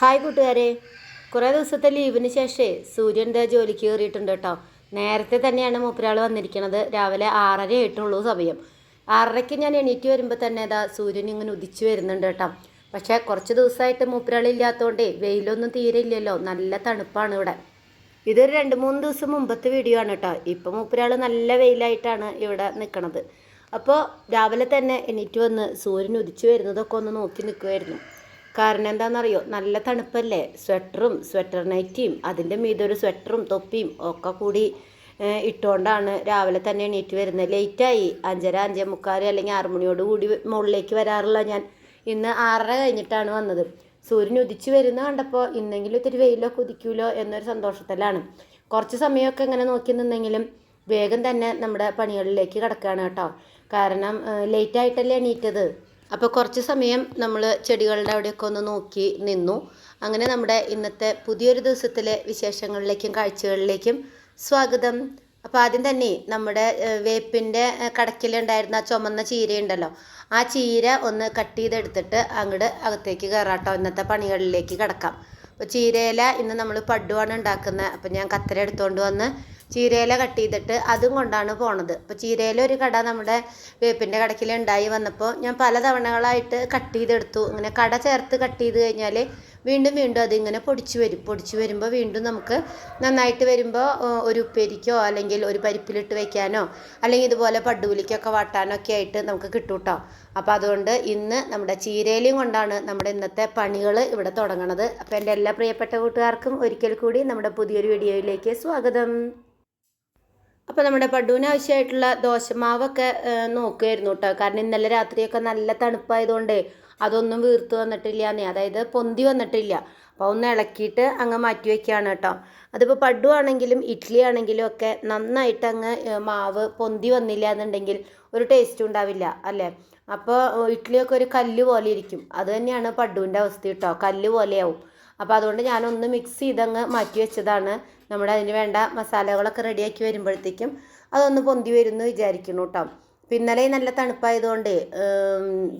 Hi കൂട്ടുകാരെ. കുറേ ദിവസത്തെ ലീവിന് ശേഷമേ സൂര്യൻ ദേ ജോലിക്ക് കയറിയിട്ടുണ്ട് കേട്ടോ. നേരത്തെ തന്നെയാണ് മൂപ്പരാൾ വന്നിരിക്കുന്നത് രാവിലെ ആറര ആയിട്ടുള്ളൂ സമയം. ആറരയ്ക്ക് ഞാൻ എണീറ്റ് വരുമ്പോൾ തന്നെ ഇതാ സൂര്യൻ ഇങ്ങനെ ഉദിച്ചു വരുന്നുണ്ട് കേട്ടോ. പക്ഷേ കുറച്ച് ദിവസമായിട്ട് മൂപ്പരാളില്ലാത്തതുകൊണ്ടേ വെയിലൊന്നും തീരെ ഇല്ലല്ലോ. നല്ല തണുപ്പാണ് ഇവിടെ. ഇതൊരു രണ്ട് മൂന്ന് ദിവസം മുമ്പത്തെ വീഡിയോ ആണ് കേട്ടോ. ഇപ്പം മൂപ്പരാൾ നല്ല വെയിലായിട്ടാണ് ഇവിടെ നിൽക്കുന്നത് അപ്പോൾ രാവിലെ തന്നെ എണീറ്റ് വന്ന് സൂര്യൻ ഉദിച്ചു വരുന്നതൊക്കെ ഒന്ന് നോക്കി നിൽക്കുമായിരുന്നു കാരണം എന്താണെന്നറിയോ? നല്ല തണുപ്പല്ലേ? സ്വെറ്ററും സ്വെറ്റർ നൈറ്റിയും അതിന്റെ മീതൊരു സ്വെറ്ററും തൊപ്പിയും ഒക്കെ കൂടി ഇട്ടുകൊണ്ടാണ് രാവിലെ തന്നെ എണീറ്റ് വരുന്നത്. ലേറ്റായി. അഞ്ചര അഞ്ചേ മുക്കാൽ അല്ലെങ്കിൽ ആറ് മണിയോട് കൂടി മുകളിലേക്ക് വരാറുള്ള ഞാൻ. ഇന്ന് ആറര കഴിഞ്ഞിട്ടാണ് വന്നത്. സൂര്യൻ ഉദിച്ചു വരുന്ന കണ്ടപ്പോൾ ഇന്നെങ്കിലും ഇത്തിരി വെയിലൊക്കെ ഉദിക്കൂലോ എന്നൊരു സന്തോഷത്തിലാണ്. കുറച്ച് സമയമൊക്കെ ഇങ്ങനെ നോക്കി നിന്നെങ്കിലും വേഗം തന്നെ നമ്മുടെ പണികളിലേക്ക് കിടക്കുകയാണ് കേട്ടോ. കാരണം ലേറ്റായിട്ടല്ലേ എണീറ്റത്. അപ്പോൾ കുറച്ച് സമയം നമ്മൾ ചെടികളുടെ അവിടെയൊക്കെ ഒന്ന് നോക്കി നിന്നു. അങ്ങനെ നമ്മുടെ ഇന്നത്തെ പുതിയൊരു ദിവസത്തിലെ വിശേഷങ്ങളിലേക്കും കാഴ്ചകളിലേക്കും സ്വാഗതം. അപ്പോൾ ആദ്യം തന്നെ നമ്മുടെ വേപ്പിന്റെ കടക്കിലുണ്ടായിരുന്ന ആ ചുമന്ന ചീരയുണ്ടല്ലോ ആ ചീര ഒന്ന് കട്ട് ചെയ്തെടുത്തിട്ട് അങ്ങോട്ട് അകത്തേക്ക് കയറാട്ടോ. ഇന്നത്തെ പണികളിലേക്ക് കിടക്കാം. അപ്പോൾ ചീരയില ഇന്ന് നമ്മൾ പഡുവാണ് ഉണ്ടാക്കുന്നത് അപ്പോൾ ഞാൻ കത്തര എടുത്തുകൊണ്ട് വന്ന് ചീരയില കട്ട് ചെയ്തിട്ട് അതും കൊണ്ടാണ് പോണത്. അപ്പോൾ ചീരയില ഒരു കട നമ്മുടെ വേപ്പിന്റെ കടക്കിൽ ഉണ്ടായി വന്നപ്പോൾ ഞാൻ പല തവണകളായിട്ട് കട്ട് ചെയ്തെടുത്തു. ഇങ്ങനെ കട ചേർത്ത് കട്ട് ചെയ്ത് കഴിഞ്ഞാൽ വീണ്ടും വീണ്ടും അതിങ്ങനെ പൊടിച്ചു വരും. പൊടിച്ചു വരുമ്പോൾ വീണ്ടും നമുക്ക് നന്നായിട്ട് വരുമ്പോൾ ഒരു ഉപ്പേരിക്കോ അല്ലെങ്കിൽ ഒരു പരിപ്പിലിട്ട് വെക്കാനോ അല്ലെങ്കിൽ ഇതുപോലെ പടുവിലിക്കൊക്കെ വാട്ടാനോ ഒക്കെ ആയിട്ട് നമുക്ക് കിട്ടും കേട്ടോ അപ്പോൾ അതുകൊണ്ട് ഇന്ന് നമ്മുടെ ചീരയിലയും കൊണ്ടാണ് നമ്മുടെ ഇന്നത്തെ പണികൾ ഇവിടെ തുടങ്ങണത്. അപ്പോൾ എന്റെ എല്ലാ പ്രിയപ്പെട്ട കൂട്ടുകാർക്കും ഒരിക്കൽ കൂടി നമ്മുടെ പുതിയൊരു വീഡിയോയിലേക്ക് സ്വാഗതം. അപ്പോൾ നമ്മുടെ പടുവിന് ആവശ്യമായിട്ടുള്ള ദോശമാവൊക്കെ നോക്കുമായിരുന്നു കേട്ടോ കാരണം ഇന്നലെ രാത്രിയൊക്കെ നല്ല തണുപ്പായതുകൊണ്ട് അതൊന്നും വീർത്ത് വന്നിട്ടില്ല എന്നേ അതായത് പൊന്തി വന്നിട്ടില്ല. അപ്പോൾ ഒന്ന് ഇളക്കിയിട്ട് അങ്ങ് മാറ്റി വയ്ക്കുകയാണ് കേട്ടോ അതിപ്പോൾ പഡു ആണെങ്കിലും ഇഡ്ഡലി ആണെങ്കിലും ഒക്കെ നന്നായിട്ട് അങ്ങ് മാവ് പൊന്തി വന്നില്ല എന്നുണ്ടെങ്കിൽ ഒരു ടേസ്റ്റും ഉണ്ടാവില്ല അല്ലേ? അപ്പോൾ ഇഡ്ലിയൊക്കെ ഒരു കല്ല് പോലെ ഇരിക്കും. അത് തന്നെയാണ് പഡുവിന്റെ അവസ്ഥ കേട്ടോ കല്ല് പോലെയാവും. അപ്പോൾ അതുകൊണ്ട് ഞാനൊന്ന് മിക്സ് ചെയ്തങ്ങ് മാറ്റി വെച്ചതാണ്. നമ്മുടെ അതിന് വേണ്ട മസാലകളൊക്കെ റെഡിയാക്കി വരുമ്പോഴത്തേക്കും അതൊന്ന് പൊന്തി വരുമെന്ന് വിചാരിക്കുന്നു കേട്ടോ ഇന്നലെ നല്ല തണുപ്പായതുകൊണ്ട്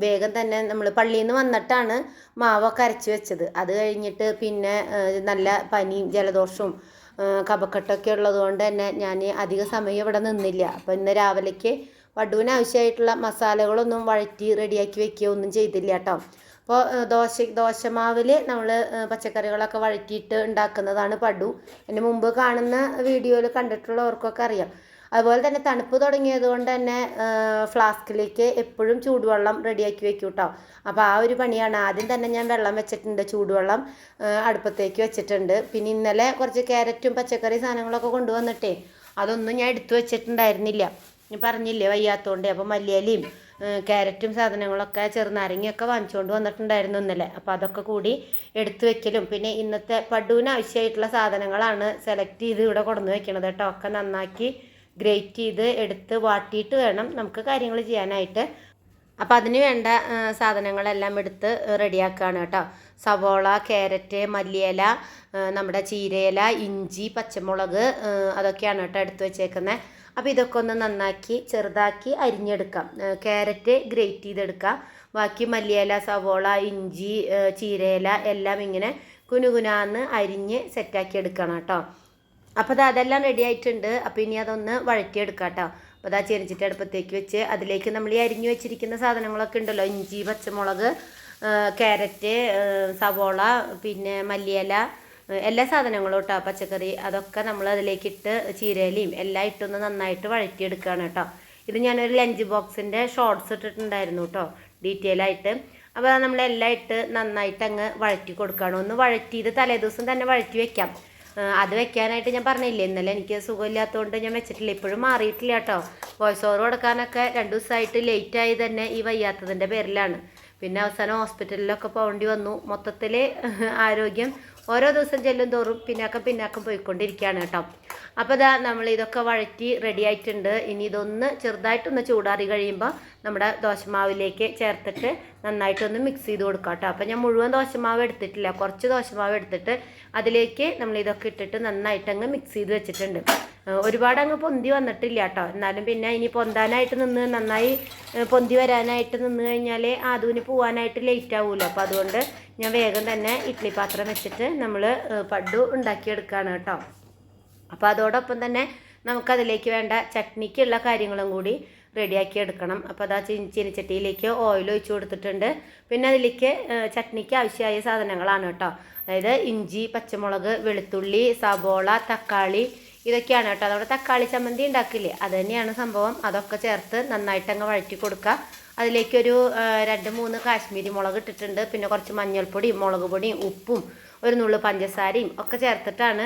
വേഗം തന്നെ നമ്മൾ പള്ളിയിൽ നിന്ന് വന്നിട്ടാണ് മാവൊക്കെ അരച്ച് വെച്ചത്. അത് കഴിഞ്ഞിട്ട് പിന്നെ നല്ല പനിയും ജലദോഷവും കപക്കെട്ടൊക്കെ ഉള്ളത് ഉള്ളതുകൊണ്ട് തന്നെ ഞാൻ അധിക സമയം ഇവിടെ നിന്നില്ല. അപ്പം ഇന്ന് രാവിലേക്ക് വടുവിന് ആവശ്യമായിട്ടുള്ള മസാലകളൊന്നും വഴറ്റി റെഡിയാക്കി വെക്കുകയോ ഒന്നും ചെയ്തില്ല കേട്ടോ അപ്പോൾ ദോശ ദോശമാവിൽ നമ്മൾ പച്ചക്കറികളൊക്കെ വഴറ്റിയിട്ട് ഉണ്ടാക്കുന്നതാണ് പടു. എന്റെ മുമ്പ് കാണുന്ന വീഡിയോയിൽ കണ്ടിട്ടുള്ളവർക്കൊക്കെ അറിയാം. അതുപോലെ തന്നെ തണുപ്പ് തുടങ്ങിയത് കൊണ്ട് തന്നെ ഫ്ലാസ്കിലേക്ക് എപ്പോഴും ചൂടുവെള്ളം റെഡിയാക്കി വെക്കും കേട്ടോ അപ്പോൾ ആ ഒരു പണിയാണ്. ആദ്യം തന്നെ ഞാൻ വെള്ളം വെച്ചിട്ടുണ്ട് ചൂടുവെള്ളം അടുപ്പത്തേക്ക് വെച്ചിട്ടുണ്ട്. പിന്നെ ഇന്നലെ കുറച്ച് ക്യാരറ്റും പച്ചക്കറി സാധനങ്ങളൊക്കെ കൊണ്ടുവന്നിട്ടേ അതൊന്നും ഞാൻ എടുത്തു വെച്ചിട്ടുണ്ടായിരുന്നില്ല. ഞാൻ പറഞ്ഞില്ലേ വയ്യാത്തോണ്ടേ അപ്പോൾ മല്ലിയിലയും ക്യാരറ്റും സാധനങ്ങളൊക്കെ ചെറുനാരങ്ങയൊക്കെ വാങ്ങിച്ചുകൊണ്ട് വന്നിട്ടുണ്ടായിരുന്നു ഇന്നലെ. അപ്പോൾ അതൊക്കെ കൂടി എടുത്തു വെക്കലും. പിന്നെ ഇന്നത്തെ പടുവിന് ആവശ്യമായിട്ടുള്ള സാധനങ്ങളാണ് സെലക്ട് ചെയ്ത് ഇവിടെ കൊണ്ടുവന്ന് വെക്കണത് കേട്ടോ. ഒക്കെ നന്നാക്കി ഗ്രേറ്റ് ചെയ്ത് എടുത്ത് വാട്ടിയിട്ട് വേണം നമുക്ക് കാര്യങ്ങൾ ചെയ്യാനായിട്ട്. അപ്പം അതിന് വേണ്ട സാധനങ്ങളെല്ലാം എടുത്ത് റെഡിയാക്കുകയാണ് കേട്ടോ. സവോള ക്യാരറ്റ് മല്ലിയില നമ്മുടെ ചീരയില ഇഞ്ചി പച്ചമുളക് അതൊക്കെയാണ് കേട്ടോ എടുത്ത് വെച്ചേക്കുന്നത് അപ്പോൾ ഇതൊക്കെ ഒന്ന് നന്നാക്കി ചെറുതാക്കി അരിഞ്ഞെടുക്കാം. ക്യാരറ്റ് ഗ്രേറ്റ് ചെയ്തെടുക്കാം. ബാക്കി മല്ലിയില സവോള ഇഞ്ചി ചീരയില എല്ലാം ഇങ്ങനെ കുനുകുനാന്ന് അരിഞ്ഞ് സെറ്റാക്കി എടുക്കണം കേട്ടോ. അപ്പോൾ അത് അതെല്ലാം റെഡി ആയിട്ടുണ്ട്. അപ്പോൾ ഇനി അതൊന്ന് വഴറ്റിയെടുക്കാം കേട്ടോ അപ്പോൾ അതാ ചെരിച്ചിട്ട് അടുപ്പത്തേക്ക് വെച്ച് അതിലേക്ക് നമ്മൾ ഈ അരിഞ്ഞു വെച്ചിരിക്കുന്ന സാധനങ്ങളൊക്കെ ഉണ്ടല്ലോ. ഇഞ്ചി പച്ചമുളക് ക്യാരറ്റ് സവോള പിന്നെ മല്ലിയില എല്ലാ സാധനങ്ങളും കേട്ടോ പച്ചക്കറി അതൊക്കെ നമ്മൾ അതിലേക്കിട്ട് ചീരയിലയും എല്ലാം ഇട്ടൊന്ന് നന്നായിട്ട് വഴറ്റിയെടുക്കുകയാണ് കേട്ടോ ഇത് ഞാനൊരു ലഞ്ച് ബോക്സിന്റെ ഷോർട്ട്സ് ഇട്ടിട്ടുണ്ടായിരുന്നു കേട്ടോ ഡീറ്റെയിൽ ആയിട്ട്. അപ്പോൾ നമ്മളെല്ലാം ഇട്ട് നന്നായിട്ട് അങ്ങ് വഴറ്റി കൊടുക്കുകയാണ് ഒന്ന് വഴറ്റി ഇത് തലേദിവസം തന്നെ വഴറ്റി വെക്കാം. അത് വെക്കാനായിട്ട് ഞാൻ പറഞ്ഞില്ലേ ഇന്നലെ എനിക്ക് സുഖമില്ലാത്തതുകൊണ്ട് ഞാൻ വെച്ചിട്ടില്ല. ഇപ്പോഴും മാറിയിട്ടില്ല കേട്ടോ വോയിസ് ഓവർ കൊടുക്കാനൊക്കെ രണ്ട് ദിവസമായിട്ട് ലേറ്റായി തന്നെ ഈ വയ്യാത്തതിന്റെ പേരിലാണ്. പിന്നെ അവസാനം ഹോസ്പിറ്റലിലൊക്കെ പോകേണ്ടി വന്നു. മൊത്തത്തിൽ ആരോഗ്യം ഓരോ ദിവസം ചെല്ലും തോറും പിന്നാക്കം പിന്നാക്കം പോയിക്കൊണ്ടിരിക്കുകയാണ് കേട്ടോ. അപ്പോൾ ഇതാ നമ്മൾ ഇതൊക്കെ വഴറ്റി റെഡി ആയിട്ടുണ്ട്. ഇനി ഇതൊന്ന് ചെറുതായിട്ടൊന്ന് ചൂടാറി കഴിയുമ്പോൾ നമ്മുടെ ദോശമാവിലേക്ക് ചേർത്തിട്ട് നന്നായിട്ടൊന്ന് മിക്സ് ചെയ്ത് കൊടുക്കാം കേട്ടോ. അപ്പോൾ ഞാൻ മുഴുവൻ ദോശമാവ് എടുത്തിട്ടില്ല. കുറച്ച് ദോശമാവ് എടുത്തിട്ട് അതിലേക്ക് നമ്മൾ ഇതൊക്കെ ഇട്ടിട്ട് നന്നായിട്ട് അങ്ങ് മിക്സ് ചെയ്ത് വെച്ചിട്ടുണ്ട്. ഒരുപാട് അങ്ങ് പൊന്തി വന്നിട്ടില്ല കേട്ടോ. എന്നാലും പിന്നെ ഇനി പൊന്താനായിട്ട് നിന്ന് നന്നായി പൊന്തി വരാനായിട്ട് നിന്ന് കഴിഞ്ഞാൽ അതുവിന് പോവാനായിട്ട് ലേറ്റ് ആവുമല്ലോ അപ്പോൾ അതുകൊണ്ട് ഞാൻ വേഗം തന്നെ ഇഡ്ഡലി പാത്രം വെച്ചിട്ട് നമ്മൾ പഡു ഉണ്ടാക്കിയെടുക്കുകയാണ് കേട്ടോ. അപ്പോൾ അതോടൊപ്പം തന്നെ നമുക്കതിലേക്ക് വേണ്ട ചട്നിക്കുള്ള കാര്യങ്ങളും കൂടി റെഡിയാക്കി എടുക്കണം. അപ്പോൾ അതാ ചീനിച്ചട്ടിയിലേക്ക് ഓയിൽ ഒഴിച്ചു കൊടുത്തിട്ടുണ്ട്. പിന്നെ അതിലേക്ക് ചട്നിക്ക് ആവശ്യമായ സാധനങ്ങളാണ് കേട്ടോ. അതായത് ഇഞ്ചി പച്ചമുളക് വെളുത്തുള്ളി സബോള തക്കാളി ഇതൊക്കെയാണ് കേട്ടോ. നമ്മുടെ തക്കാളി ചമ്മന്തി ഉണ്ടാക്കില്ലേ? അത് തന്നെയാണ് സംഭവം. അതൊക്കെ ചേർത്ത് നന്നായിട്ട് അങ്ങ് വഴറ്റി കൊടുക്കുക. അതിലേക്കൊരു രണ്ട് മൂന്ന് കാശ്മീരി മുളക് ഇട്ടിട്ടുണ്ട്. പിന്നെ കുറച്ച് മഞ്ഞൾപ്പൊടിയും മുളക് പൊടിയും ഉപ്പും ഒരു നുള്ളു പഞ്ചസാരയും ഒക്കെ ചേർത്തിട്ടാണ്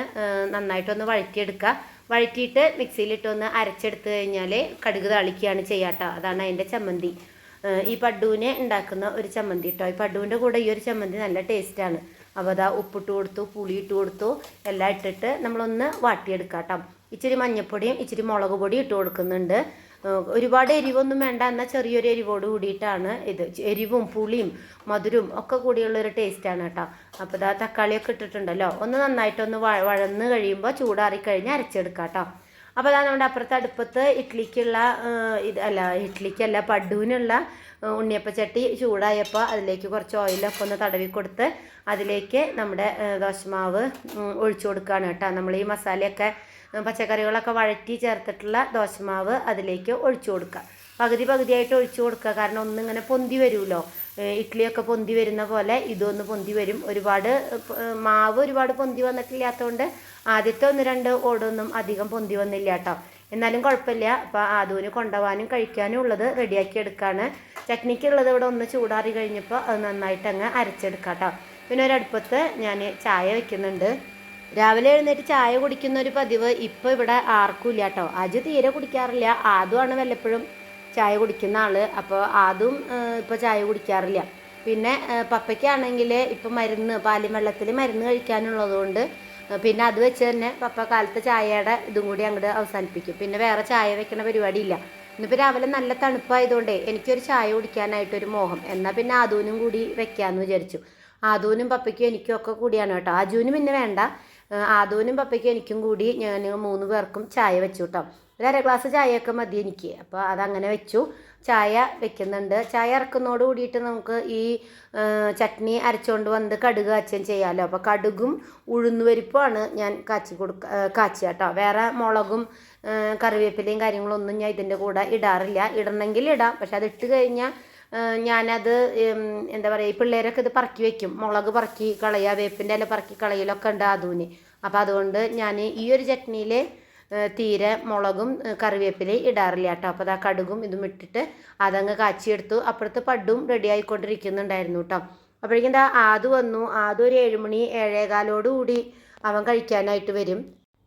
നന്നായിട്ടൊന്ന് വഴറ്റിയെടുക്കുക. വഴറ്റിയിട്ട് മിക്സിയിലിട്ടൊന്ന് അരച്ചെടുത്ത് കഴിഞ്ഞാൽ കടുക് താളിക്കുകയാണ് ചെയ്യാട്ടോ അതാണ് അതിന്റെ ചമ്മന്തി. ഈ പഡുവിനെ ഉണ്ടാക്കുന്ന ഒരു ചമ്മന്തി കേട്ടോ. ഈ പഡുവിന്റെ കൂടെ ഈ ഒരു ചമ്മന്തി നല്ല ടേസ്റ്റാണ്. അപ്പോൾ അതാ ഉപ്പിട്ട് കൊടുത്തു പുളി ഇട്ട് കൊടുത്തു എല്ലാം ഇട്ടിട്ട് നമ്മളൊന്ന് വാട്ടിയെടുക്കാം കേട്ടോ. ഇച്ചിരി മഞ്ഞൾപ്പൊടിയും ഇച്ചിരി മുളക് പൊടിയും ഇട്ട് കൊടുക്കുന്നുണ്ട്. ഒരുപാട് എരിവൊന്നും വേണ്ട എന്നാൽ ചെറിയൊരു എരിവോട് കൂടിയിട്ടാണ് ഇത്. എരിവും പുളിയും മധുരവും ഒക്കെ കൂടിയുള്ളൊരു ടേസ്റ്റാണ് കേട്ടോ അപ്പോൾ ഇതാ തക്കാളിയൊക്കെ ഇട്ടിട്ടുണ്ടല്ലോ. ഒന്ന് നന്നായിട്ടൊന്ന് വഴ വഴന്ന് കഴിയുമ്പോൾ ചൂടാറി കഴിഞ്ഞ് അരച്ചെടുക്കാം കേട്ടോ അപ്പോൾ അതാ നമ്മുടെ അപ്പുറത്തെ അടുപ്പത്ത് ഇഡ്ലിക്കുള്ള ഇത് അല്ല ഇഡ്ലിക്കല്ല പഡുവിനുള്ള ഉണ്ണിയപ്പച്ചട്ടി ചൂടായപ്പോൾ അതിലേക്ക് കുറച്ച് ഓയിലൊക്കെ ഒന്ന് തടവി കൊടുത്ത് അതിലേക്ക് നമ്മുടെ ദോശമാവ് ഒഴിച്ചു കൊടുക്കുകയാണ് കേട്ടോ നമ്മൾ ഈ മസാലയൊക്കെ പച്ചക്കറികളൊക്കെ വഴറ്റി ചേർത്തിട്ടുള്ള ദോശമാവ് അതിലേക്ക് ഒഴിച്ചു കൊടുക്കുക. പകുതി പകുതിയായിട്ട് ഒഴിച്ചു കൊടുക്കുക. കാരണം ഒന്നിങ്ങനെ പൊന്തി വരുമല്ലോ. ഇഡ്ഡലിയൊക്കെ പൊന്തി വരുന്ന പോലെ ഇതൊന്ന് പൊന്തി വരും. ഒരുപാട് മാവ് ഒരുപാട് പൊന്തി വന്നിട്ടില്ലാത്തതുകൊണ്ട് ആദ്യത്തെ ഒന്ന് രണ്ട് ഓടൊന്നും അധികം പൊന്തി വന്നില്ല കേട്ടോ. എന്നാലും കുഴപ്പമില്ല. അപ്പോൾ ആദൂന് കൊണ്ടുപോകാനും കഴിക്കാനും ഉള്ളത് റെഡിയാക്കി എടുക്കുകയാണ് ചട്നിക്കുള്ളത് ഇവിടെ ഒന്ന് ചൂടാറി കഴിഞ്ഞപ്പോൾ അത് നന്നായിട്ട് അങ്ങ് അരച്ചെടുക്കാം കേട്ടോ. പിന്നെ ഒരടുപ്പത്ത് ഞാൻ ചായ വെക്കുന്നുണ്ട്. രാവിലെ എഴുന്നേറ്റ് ചായ കുടിക്കുന്ന ഒരു പതിവ് ഇപ്പോൾ ഇവിടെ ആർക്കും ഇല്ല കേട്ടോ. അജു തീരെ കുടിക്കാറില്ല. ആദ്യമാണ് വല്ലപ്പോഴും ചായ കുടിക്കുന്ന ആൾ. അപ്പോൾ ആദും ഇപ്പോൾ ചായ കുടിക്കാറില്ല. പിന്നെ പപ്പയ്ക്കാണെങ്കിൽ ഇപ്പം മരുന്ന് പാലും വെള്ളത്തിൽ മരുന്ന് കഴിക്കാനുള്ളതുകൊണ്ട് പിന്നെ അത് വെച്ച് തന്നെ പപ്പ കാലത്തെ ചായയുടെ ഇതും കൂടി അങ്ങോട്ട് അവസാനിപ്പിക്കും. പിന്നെ വേറെ ചായ വെക്കണ പരിപാടിയില്ല. ഇന്നിപ്പോൾ രാവിലെ നല്ല തണുപ്പായതുകൊണ്ടേ എനിക്കൊരു ചായ കുടിക്കാനായിട്ടൊരു മോഹം. എന്നാൽ പിന്നെ ആദൂനും കൂടി വെക്കാമെന്ന് വിചാരിച്ചു. ആദൂനും പപ്പയ്ക്കും എനിക്കും ഒക്കെ കൂടിയാണ് കേട്ടോ. ആജുവിനും പിന്നെ വേണ്ട. ആദൂനും പപ്പയ്ക്കും എനിക്കും കൂടി ഞാൻ മൂന്ന് പേർക്കും ചായ വെച്ചു കേട്ടോ ഒരു അര ഗ്ലാസ് ചായയൊക്കെ മതി എനിക്ക്. അപ്പോൾ അതങ്ങനെ വെച്ചു. ചായ വെക്കുന്നുണ്ട്. ചായ ഇറക്കുന്നതോട് കൂടിയിട്ട് നമുക്ക് ഈ ചട്നി അരച്ചുകൊണ്ട് വന്ന് കടുക് കാച്ചുകയും ചെയ്യാമല്ലോ അപ്പോൾ കടുകും ഉഴുന്നുപരിപ്പുമാണ് ഞാൻ കാച്ചി കൊടുക്ക കാച്ചുക കേട്ടോ വേറെ മുളകും കറിവേപ്പിലയും കാര്യങ്ങളൊന്നും ഞാൻ ഇതിന്റെ കൂടെ ഇടാറില്ല. ഇടണമെങ്കിൽ ഇടാം. പക്ഷെ അത് ഇട്ട് കഴിഞ്ഞാൽ ഞാനത് എന്താ പറയുക ഈ പിള്ളേരൊക്കെ ഇത് പറക്കി വെക്കും. മുളക് പറക്കി കളയുക വേപ്പിന്റെ ഇല പറക്കി കളയലൊക്കെ ഉണ്ട് ആദൂന്. അപ്പോൾ അതുകൊണ്ട് ഞാൻ ഈ ഒരു ചട്നിയിൽ തീരെ മുളകും കറിവേപ്പിലയും ഇടാറില്ല കേട്ടോ. അപ്പോൾ ആ കടുകും ഇതും ഇട്ടിട്ട് അതങ്ങ് കാച്ചിയെടുത്തു. അപ്പുറത്ത് പഡും റെഡി ആയിക്കൊണ്ടിരിക്കുന്നുണ്ടായിരുന്നു കേട്ടോ. അപ്പോഴേക്കും എന്താ ആദു വന്നു. ആദു ഒരു ഏഴുമണി ഏഴേകാലോടുകൂടി അവൻ കഴിക്കാനായിട്ട് വരും.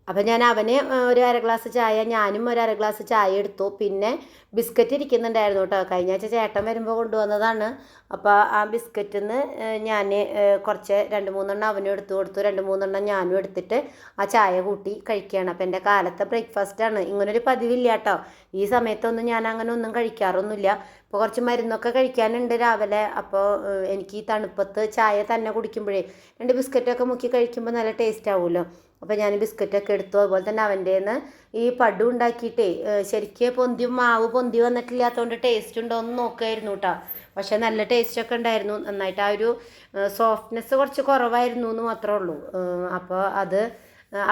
അപ്പം ഞാൻ അവന് ഒരു അര ഗ്ലാസ് ചായ ഞാനും ഒരു അര ഗ്ലാസ് ചായ എടുത്തു. പിന്നെ ബിസ്ക്കറ്റ് ഇരിക്കുന്നുണ്ടായിരുന്നു കേട്ടോ. കഴിഞ്ഞ ആഴ്ച ചേട്ടൻ വരുമ്പോൾ കൊണ്ടുവന്നതാണ്. അപ്പോൾ ആ ബിസ്ക്കറ്റിൽ നിന്ന് ഞാൻ കുറച്ച് രണ്ട് മൂന്നെണ്ണം അവനും എടുത്തു കൊടുത്തു. രണ്ട് മൂന്നെണ്ണം ഞാനും എടുത്തിട്ട് ആ ചായ കൂട്ടി കഴിക്കുകയാണ്. അപ്പോൾ എന്റെ കാലത്തെ ബ്രേക്ക്ഫാസ്റ്റാണ് ഇങ്ങനൊരു പതിവില്ല കേട്ടോ. ഈ സമയത്തൊന്നും ഞാൻ അങ്ങനെ ഒന്നും കഴിക്കാറൊന്നുമില്ല. ഇപ്പോൾ കുറച്ച് മരുന്നൊക്കെ കഴിക്കാനുണ്ട് രാവിലെ. അപ്പോൾ എനിക്ക് ഈ തണുപ്പത്ത് ചായ തന്നെ കുടിക്കുമ്പോഴേ രണ്ട് ബിസ്ക്കറ്റൊക്കെ മുക്കി കഴിക്കുമ്പോൾ നല്ല ടേസ്റ്റ് ആവുമല്ലോ അപ്പോൾ ഞാൻ ബിസ്ക്കറ്റൊക്കെ എടുത്തു. അതുപോലെ തന്നെ അവന്റെ നിന്ന് ഈ പടു ഉണ്ടാക്കിയിട്ടേ ശരിക്കും പൊന്തി മാവ് പൊന്തി വന്നിട്ടില്ലാത്തതുകൊണ്ട് ടേസ്റ്റ് ഉണ്ടോ എന്ന് നോക്കുമായിരുന്നു കേട്ടോ പക്ഷേ നല്ല ടേസ്റ്റൊക്കെ ഉണ്ടായിരുന്നു. നന്നായിട്ട് ആ ഒരു സോഫ്റ്റ്നെസ് കുറച്ച് കുറവായിരുന്നു എന്ന് മാത്രമേ ഉള്ളൂ. അപ്പോൾ അത്